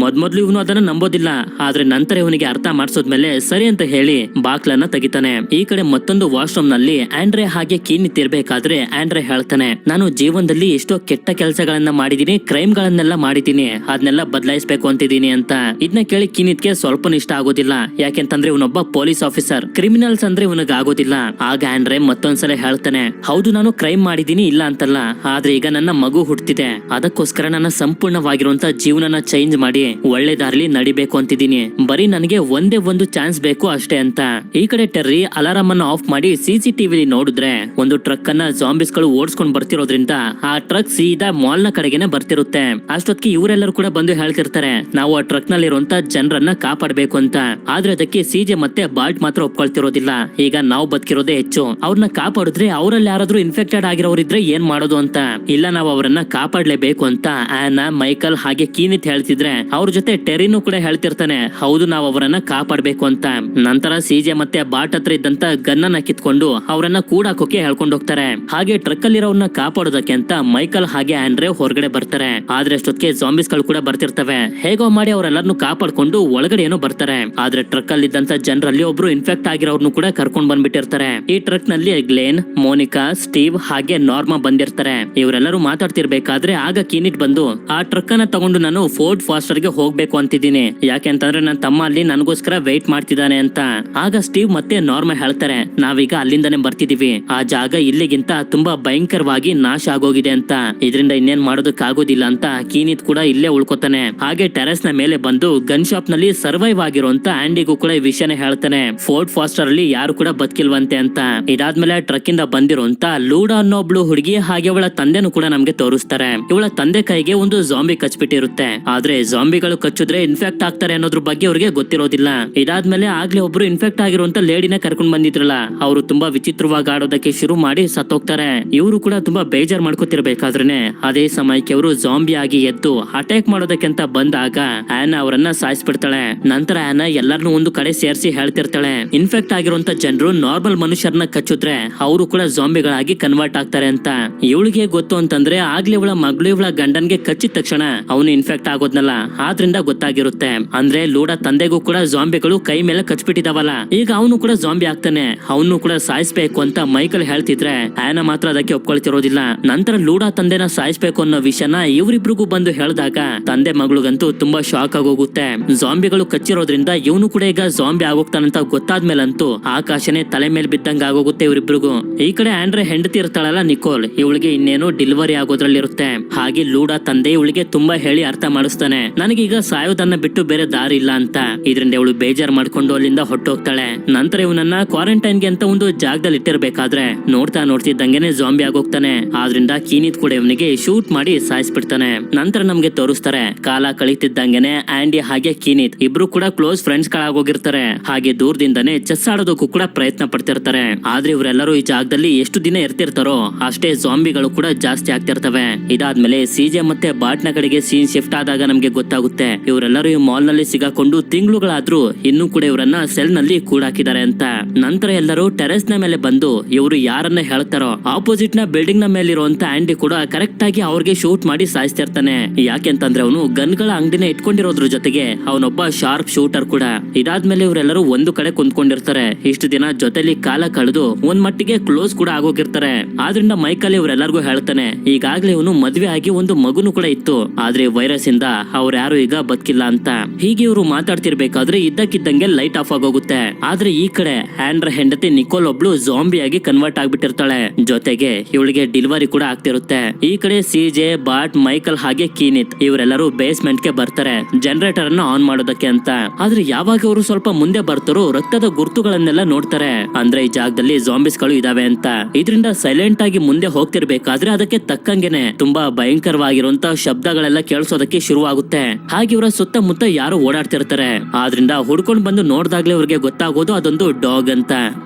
ಮೊದ್ಮೊದ್ಲು ಇವನು ಅದನ್ನ ನಂಬೋದಿಲ್ಲ, ಆದ್ರೆ ನಂತರ ಇವನಿಗೆ ಅರ್ಥ ಮಾಡಿಸೋದ್ಮೇಲೆ ಸರಿ ಅಂತ ಹೇಳಿ ಬಾಗ್ಲನ್ನ ತೆಗಿತಾನೆ. ಕಡೆ ಮತ್ತೊಂದು ವಾಶ್ರೂಮ್ನಲ್ಲಿ ಆಂಡ್ರೆ ಹಾಗೆ ಕೀನಿತ್ತಿರ್ಬೇಕಾದ್ರೆ ಆಂಡ್ರೆ ಹೇಳ್ತಾನೆ. ನಾನು ಜೀವನದಲ್ಲಿ ಎಷ್ಟೋ ಕೆಟ್ಟ ಕೆಲಸಗಳನ್ನ ಮಾಡಿದೀನಿ ಕ್ರೈಮ್ ಗಳನ್ನೆಲ್ಲ ಮಾಡಿದೀನಿ ಅದನ್ನೆಲ್ಲ ಬದಲಾಯಿಸಬೇಕು ಅಂತಿದ್ದೀನಿ ಅಂತ. ಇದನ್ನ ಕೇಳಿ ಕೀನಿತ್ಗೆ ಸ್ವಲ್ಪ ಇಷ್ಟ ಆಗೋದಿಲ್ಲ. ಯಾಕೆಂತಂದ್ರೆ ಇವನೊಬ್ಬ ಪೊಲೀಸ್ ಆಫೀಸರ್. ಕ್ರಿಮಿನಲ್ಸ್ ಅಂದ್ರೆ ಇವನಿಗೆ ಆಗೋದಿಲ್ಲ. ಆಗ ಆಂಡ್ರೆ ಮತ್ತೊಂದ್ಸಲ ಹೇಳ್ತಾನೆ, ಹೌದು, ನಾನು ಕ್ರೈಮ್ ಮಾಡಿದೀನಿ, ಇಲ್ಲ ಅಂತಲ್ಲ. ಆದ್ರೆ ಈಗ ನನ್ನ ಮಗು ಹುಟ್ಟಿದೆ. ಅದಕ್ಕೋಸ್ಕರ ನನ್ನ ಸಂಪೂರ್ಣವಾಗಿರುವಂತ ಜೀವನನ ಚೇಂಜ್ ಮಾಡಿ, ಒಳ್ಳೆ ದಾರಿಲಿ ನಡಿಬೇಕು ಅಂತಿದ್ದೀನಿ ಬರೀ ನನಗೆ ಒಂದೇ ಒಂದು ಚಾನ್ಸ್ ಬೇಕು ಅಷ್ಟೇ ಅಂತ. ಈ ಕಡೆ ಟೆರ್ರಿ ಅಲಾರಾಮ್ ಅನ್ನ ಆಫ್ ಮಾಡಿ ಸಿಸಿ ಟಿವಿಲಿ ನೋಡಿದ್ರೆ ಒಂದು ಟ್ರಕ್ ಅನ್ನ ಜಾಂಬಿಸ್ಗಳು ಓಡಿಸ್ಕೊಂಡು ಬರ್ತಿರೋದ್ರಿಂದ ಆ ಟ್ರಕ್ ಸೀದಾ ಮಾಲ್ನ ಕಡೆಗೆನೆ ಬರ್ತಿರುತ್ತೆ. ಅಷ್ಟೊತ್ತಿಗೆ ಇವರೆಲ್ಲರೂ ಕೂಡ ಬಂದು ಹೇಳ್ತಿರ್ತಾರೆ, ನಾವು ಆ ಟ್ರಕ್ ನಲ್ಲಿರುವಂತ ಜನರನ್ನ ಕಾಪಾಡಬೇಕು ಅಂತ. ಆದ್ರೆ ಅದಕ್ಕೆ ಸಿಜೆ ಮತ್ತೆ ಬಾಲ್ಟ್ ಮಾತ್ರ ಒಪ್ಕೊಳ್ತಿರೋದಿಲ್ಲ. ಈಗ ನಾವು ಬದುಕಿರೋದೇ ಹೆಚ್ಚು. ಅವ್ರನ್ನ ಕಾಪಾಡಿದ್ರೆ ಅವರಲ್ಲಿ ಯಾರಾದ್ರೂ ಇನ್ಫೆಕ್ಟೆಡ್ ಆಗಿರೋರಿದ್ರೆ ಏನ್ ಮಾಡೋದು ಅಂತ. ಇಲ್ಲ, ನಾವು ಅವರನ್ನ ಕಾಪಾಡ್ಲೇಬೇಕು ಅಂತ ಆನ, ಮೈಕಲ್ ಹಾಗೆ ಕೀನಿತ್ ಹೇಳ್ತಿದ್ರೆ ಅವ್ರ ಜೊತೆ ಟೆರಿನು ಕೂಡ ಹೇಳ್ತಿರ್ತಾನೆ, ಹೌದು, ನಾವು ಅವರನ್ನ ಕಾಪಾಡ್ಬೇಕು ಅಂತ. ನಂತರ ಸಿಜೆ ಮತ್ತೆ ಬಾಟ್ ಹತ್ರ ಇದ್ದಂತ ಗನ್ನನ್ನ ಕಿತ್ಕೊಂಡು ಅವರನ್ನ ಕೂಡಾಕೋಕೆ ಹೇಳ್ಕೊಂಡು ಹೋಗ್ತಾರೆ. ಹಾಗೆ ಟ್ರಕ್ ಅಲ್ಲಿರೋನ್ನ ಕಾಪಾಡೋದಕ್ಕೆ ಅಂತ ಮೈಕಲ್ ಹಾಗೆ ಆಂಡ್ರೆ ಹೊರಗಡೆ ಬರ್ತಾರೆ. ಆದ್ರೆ ಅಷ್ಟೊತ್ತಿಗೆ ಜಾಂಬಿಸ್ಗಳು ಕೂಡ ಬರ್ತಿರ್ತವೆ. ಹೇಗೋ ಮಾಡಿ ಅವರೆಲ್ಲರನ್ನು ಕಾಪಾಡ್ಕೊಂಡು ಒಳಗಡೆ ಏನೋ ಬರ್ತಾರೆ. ಆದ್ರೆ ಟ್ರಕ್ ಅಲ್ಲಿ ಇದ್ದಂತ ಜನರಲ್ಲಿ ಒಬ್ರು ಇನ್ಫೆಕ್ಟ್ ಆಗಿರೋರ್ನು ಕೂಡ ಕರ್ಕೊಂಡ್ ಬಂದ್ಬಿಟ್ಟಿರ್ತಾರೆ. ಈ ಟ್ರಕ್ನಲ್ಲಿ ಗ್ಲೇನ್, ಮೋನಿಕಾ, ಸ್ಟೀವ್ ಹಾಗೆ ನಾರ್ಮಾ ಬಂದಿರ್ತಾರೆ. ಇವರೆಲ್ಲರೂ ಮಾತಾಡ್ತಿರ್ಬೇಕಾದ್ರೆ ಆಗ ಕೀನಿಟ್ ಬಂದು, ಆ ಟ್ರಕ್ ಅನ್ನ ತಗೊಂಡು ನಾನು ಫೋರ್ಡ್ ಫಾಸ್ಟರ್ಗೆ ಹೋಗ್ಬೇಕು ಅಂತಿದ್ದೀನಿ. ಯಾಕೆಂತಂದ್ರೆ ನನ್ನ ತಮ್ಮ ಅಲ್ಲಿ ನನಗೋಸ್ಕರ ವೆಯ್ಟ್ ಮಾಡ್ತಿದ್ದಾನೆ ಅಂತ. ಆಗ ಸ್ಟೀವ್ ಮತ್ತೆ ನಾರ್ಮಾ ಹೇಳ್ತಾರೆ, ನಾವೀಗ ಅಲ್ಲಿಂದಾನೆ ಬರ್ತಿದೀವಿ. ಆ ಜಾಗ ಇಲ್ಲಿಗಿಂತ ತುಂಬಾ ಭಯಂಕರವಾಗಿ ನಾಶ ಆಗೋಗಿದೆ ಅಂತ. ಇದರಿಂದ ಇನ್ನೇನ್ ಮಾಡೋದಕ್ಕಾಗೋದಿಲ್ಲ ಅಂತ ಕೀನಿತ್ ಕೂಡ ಇಲ್ಲೇ ಉಳ್ಕೊತಾನೆ. ಹಾಗೆ ಟೆರೆಸ್ನ ಮೇಲೆ ಬಂದು ಗನ್ ಶಾಪ್ನಲ್ಲಿ ಸರ್ವೈವ್ ಆಗಿರುವಂತ ಆಂಡಿಗೂ ಕೂಡ ಈ ವಿಷಯನ ಹೇಳ್ತಾನೆ. ಫೋರ್ಟ್ ಫಾಸ್ಟರ್ ಅಲ್ಲಿ ಯಾರು ಕೂಡ ಬದುಕಿಲ್ವಂತೆ ಅಂತ. ಇದಾದ್ಮೇಲೆ ಟ್ರಕ್ ಇಂದ ಬಂದಿರುವಂತ ಲೂಡಾ ಅನ್ನೋ ಒಬ್ಳು ಹುಡುಗಿ ಹಾಗೆ ಅವಳ ತಂದೆನೂ ಕೂಡ ನಮ್ಗೆ ತೋರಿಸ್ತಾರೆ. ಇವಳ ತಂದೆ ಕೈಗೆ ಒಂದು ಜಾಂಬಿ ಕಚ್ಬಿಟ್ಟಿರುತ್ತೆ. ಆದ್ರೆ ಜಾಂಬಿಗಳು ಕಚ್ಚಿದ್ರೆ ಇನ್ಫೆಕ್ಟ್ ಆಗ್ತಾರೆ ಅನ್ನೋದ್ರ ಬಗ್ಗೆ ಅವ್ರಿಗೆ ಗೊತ್ತಿರೋದಿಲ್ಲ. ಇದಾದ್ಮೇಲೆ ಆಗ್ಲೇ ಒಬ್ರು ಇನ್ಫೆಕ್ಟ್ ಆಗಿರುವಂತ ಲೇಡಿನ ಕರ್ಕೊಂಡ್ ಬಂದಿದ್ರಲ್ಲ, ಅವರು ತುಂಬಾ ವಿಚಿತ್ರವಾಗಿ ಆಡೋದಕ್ಕೆ ಶುರು ಮಾಡಿ ಸತ್ತೋಗ್ತಾರೆ. ಇವರು ಕೂಡ ತುಂಬಾ ಬೇಜಾರ್ ಮಾಡ್ಕೋತಿರ್ಬೇಕಾದ್ರೆ ಅದೇ ಸಮಯಕ್ಕೆ ಅವರು ಜಾಂಬಿ ಆಗಿ ಎದ್ದು ಅಟ್ಯಾಕ್ ಮಾಡೋದಕ್ಕೆ ಅಂತ ಬಂದಾಗ ಆನ ಅವರನ್ನ ಸಾಯಿಸ್ಬಿಡ್ತಾಳೆ. ನಂತರ ಆನ ಎಲ್ಲರನ್ನೂ ಒಂದು ಕಡೆ ಸೇರಿಸಿ ಹೇಳ್ತಿರ್ತಾಳೆ. ಇನ್ಫೆಕ್ಟ್ ಆಗಿರುವಂತ ಜನರು ನಾರ್ಮಲ್ ಮನುಷ್ಯರನ್ನ ಕಚ್ಚಿದ್ರೆ ಅವರು ಕೂಡ ಜಾಂಬಿಗಳಾಗಿ ಕನ್ವರ್ಟ್ ಆಗ್ತಾರೆ ಅಂತ. ಇವಳಿಗೆ ಗೊತ್ತು ಅಂತಂದ್ರೆ ಆಗ್ಲೇ ಇವಳ ಮಗಳು ಇವಳ ಗಂಡನ್ಗೆ ಕಚ್ಚಿದ ತಕ್ಷಣ ಅವನು ಇನ್ಫೆಕ್ಟ್ ಆಗೋದ್ನಲ್ಲ, ಆದ್ರಿಂದ ಗೊತ್ತಾಗಿರುತ್ತೆ. ಅಂದ್ರೆ ಲೂಡ ತಂದೆಗೂ ಕೂಡ ಜಾಂಬಿಗಳು ಕೈ ಮೇಲೆ ಕಚ್ಬಿಟ್ಟಿದಾವಲ್ಲ, ಈಗ ಅವನು ಕೂಡ ಜಾಂಬಿ ಅವನು ಕೂಡ ಸಾಯಿಸ್ಬೇಕು ಅಂತ ಮೈಕಲ್ ಹೇಳ್ತಿದ್ರೆ, ಆಯನ ಮಾತ್ರ ಅದಕ್ಕೆ ಒಪ್ಕೊಳ್ತಿರೋದಿಲ್ಲ. ನಂತರ ಲೂಡಾ ತಂದೆನ ಸಾಯಿಸ್ಬೇಕು ಅನ್ನೋ ವಿಷಯನ ಇವರಿಬ್ರಿಗೂ ಬಂದು ಹೇಳಿದಾಗ, ತಂದೆ ಮಗಳಿಗಂತೂ ತುಂಬಾ ಶಾಕ್ ಆಗೋಗುತ್ತೆ ಜಾಂಬಿಗಳು ಕಚ್ಚಿರೋದ್ರಿಂದ ಇವನು ಕೂಡ ಈಗ ಜಾಂಬಿ ಆಗೋಗ್ತಾನಂತ ಗೊತ್ತಾದ್ಮೇಲಂತೂ ಆಕಾಶನೇ ತಲೆ ಮೇಲೆ ಬಿದ್ದಂಗ ಆಗೋಗುತ್ತೆ ಇವರಿಬ್ರಿಗೂ. ಈ ಕಡೆ ಆಂಡ್ರೆ ಹೆಂಡತಿ ಇರ್ತಾಳಲ್ಲ ನಿಕೋಲ್, ಇವಳಿಗೆ ಇನ್ನೇನು ಡೆಲಿವರಿ ಆಗೋದ್ರಲ್ಲಿರುತ್ತೆ. ಹಾಗೆ ಲೂಡಾ ತಂದೆ ಇವಳಿಗೆ ತುಂಬಾ ಹೇಳಿ ಅರ್ಥ ಮಾಡಿಸ್ತಾನೆ. ನನಗೀಗ ಸಾಯೋದನ್ನ ಬಿಟ್ಟು ಬೇರೆ ದಾರಿ ಇಲ್ಲ ಅಂತ. ಇದರಿಂದ ಇವಳು ಬೇಜಾರ್ ಮಾಡ್ಕೊಂಡು ಅಲ್ಲಿಂದ ಹೊಟ್ಟೋಗ್ತಾಳೆ ನಂತರ ಇವನನ್ನ ಕ್ವಾರಂಟೈನ್ಗೆ ಅಂತ ಒಂದು ಜಾಗದಲ್ಲಿ ಇಟ್ಟಿರ್ಬೇಕಾದ್ರೆ ನೋಡ್ತಾ ನೋಡ್ತಿದ್ದಂಗೆನೆ ಜಾಂಬಿ ಆಗೋಗ್ತಾನೆ. ಆದ್ರಿಂದ ಕೀನಿತ್ ಕೂಡ ಇವನಿಗೆ ಶೂಟ್ ಮಾಡಿ ಸಾಯಿಸ್ಬಿಡ್ತಾನೆ. ನಂತರ ನಮ್ಗೆ ತೋರಿಸ್ತಾರೆ, ಕಾಲ ಕಳೀತಿದ್ದಂಗೆನೆ ಆಂಡಿ ಹಾಗೆ ಕೀನಿತ್ ಇಬ್ರು ಕೂಡ ಕ್ಲೋಸ್ ಫ್ರೆಂಡ್ಸ್ ಗಳಾಗೋಗಿರ್ತಾರೆ ಹಾಗೆ ದೂರದಿಂದನೇ ಚೆಸ್ ಆಡೋದಕ್ಕೂ ಕೂಡ ಪ್ರಯತ್ನ ಪಡ್ತಿರ್ತಾರೆ. ಆದ್ರೆ ಇವರೆಲ್ಲರೂ ಈ ಜಾಗದಲ್ಲಿ ಎಷ್ಟು ದಿನ ಇರ್ತಿರ್ತಾರೋ ಅಷ್ಟೇ ಜಾಂಬಿಗಳು ಕೂಡ ಜಾಸ್ತಿ ಆಗ್ತಿರ್ತವೆ. ಇದಾದ್ಮೇಲೆ ಸಿಜೆ ಮತ್ತೆ ಬಾಟ್ನ ಕಡೆಗೆ ಸೀನ್ ಶಿಫ್ಟ್ ಆದಾಗ ನಮ್ಗೆ ಗೊತ್ತಾಗುತ್ತೆ, ಇವರೆಲ್ಲರೂ ಈ ಮಾಲ್ನಲ್ಲಿ ಸಿಗಾಕೊಂಡು ತಿಂಗಳುಗಳಾದ್ರೂ ಇನ್ನೂ ಕೂಡ ಇವರನ್ನ ಸೆಲ್ನಲ್ಲಿ ಕೂಡಾಕಿದ್ದಾರೆ ಅಂತ. ನಂತರ ಎಲ್ಲರೂ ಟೆರೆಸ್ನ ಮೇಲೆ ಬಂದು ಇವರು ಯಾರನ್ನ ಹೇಳ್ತಾರೋ ಆಪೋಸಿಟ್ನ ಬಿಲ್ಡಿಂಗ್ನ ಮೇಲಿರುವಂತ ಆಂಡಿ ಕೂಡ ಕರೆಕ್ಟ್ ಆಗಿ ಅವ್ರಿಗೆ ಶೂಟ್ ಮಾಡಿ ಸಾಯಿಸ್ತಿರ್ತಾನೆ ಯಾಕೆಂತಂದ್ರೆ ಅವನು ಗನ್ಗಳ ಅಂಗಡಿನ ಇಟ್ಕೊಂಡಿರೋದ್ರ ಜೊತೆಗೆ ಅವನೊಬ್ಬ ಶಾರ್ಪ್ ಶೂಟರ್ ಕೂಡ. ಇದಾದ್ಮೇಲೆ ಇವರೆಲ್ಲರೂ ಒಂದು ಕಡೆ ಕುಂತ್ಕೊಂಡಿರ್ತಾರೆ. ಇಷ್ಟು ದಿನ ಜೊತೆಲಿ ಕಾಲ ಕಳೆದು ಒಂದ್ ಮಟ್ಟಿಗೆ ಕ್ಲೋಸ್ ಕೂಡ ಆಗೋಗಿರ್ತಾರೆ. ಆದ್ರಿಂದ ಮೈಕಲ್ ಇವರೆಲ್ಲರಿಗೂ ಹೇಳ್ತಾನೆ, ಈಗಾಗ್ಲೇ ಇವನು ಮದ್ವೆ ಆಗಿ ಒಂದು ಮಗುನು ಕೂಡ ಇತ್ತು. ಆದ್ರೆ ವೈರಸ್ ಇಂದ ಅವ್ರು ಯಾರು ಈಗ ಬದುಕಿಲ್ಲ ಅಂತ. ಹೀಗೆ ಇವರು ಮಾತಾಡ್ತಿರ್ಬೇಕಾದ್ರೆ ಇದ್ದಕ್ಕಿದ್ದಂಗೆ ಲೈಟ್ ಆಫ್ ಆಗೋಗುತ್ತೆ. ಆದ್ರೆ ಈ ಕಡೆ ಹ್ಯಾಂಡ್ರ ಹೆಂಡತಿ ನಿಕೋಲ್ ಒಬ್ಳು ಜಾಂಬಿಯಾಗಿ ಕನ್ವರ್ಟ್ ಆಗ್ಬಿಟ್ಟಿರ್ತಾಳೆ. ಜೊತೆಗೆ ಇವಳಿಗೆ ಡೆಲಿವರಿ ಕೂಡ ಆಗ್ತಿರುತ್ತೆ. ಈ ಕಡೆ ಸಿಜೆ ಬಾಟ್ ಮೈಕಲ್ ಹಾಗೆ ಕೀನಿತ್ ಇವರೆಲ್ಲರೂ ಬೇಸ್ಮೆಂಟ್ಗೆ ಬರ್ತಾರೆ. ಜನರೇಟರ್ ಅನ್ನ ಆನ್ ಮಾಡೋದಕ್ಕೆ ಅಂತ. ಆದ್ರೆ ಯಾವಾಗ ಅವರು ಸ್ವಲ್ಪ ಮುಂದೆ ಬರ್ತಾರೋ ರಕ್ತದ ಗುರುತುಗಳನ್ನೆಲ್ಲ ನೋಡ್ತಾರೆ. ಅಂದ್ರೆ ಈ ಜಾಗದಲ್ಲಿ ಜಾಂಬಿಸ್ಗಳು ಇದಾವೆ ಅಂತ. ಇದರಿಂದ ಸೈಲೆಂಟ್ ಆಗಿ ಮುಂದೆ ಹೋಗ್ತಿರ್ಬೇಕಾದ್ರೆ ಅದಕ್ಕೆ ತಕ್ಕಂಗೆನೆ ತುಂಬಾ ಭಯಂಕರವಾಗಿರುವಂತ ಶಬ್ದಗಳೆಲ್ಲ ಕೇಳಿಸೋದಕ್ಕೆ ಶುರುವಾಗುತ್ತೆ. ಹಾಗೆ ಇವರ ಸುತ್ತಮುತ್ತ ಯಾರು ಓಡಾಡ್ತಿರ್ತಾರೆ. ಆದ್ರಿಂದ ಹುಡ್ಕೊಂಡ್ ಬಂದು ನೋಡ್ದಾಗ್ಲೇ ಅವ್ರಿಗೆ ಗೊತ್ತಾಗೋದು ಅದೊಂದು ಡಾಗ್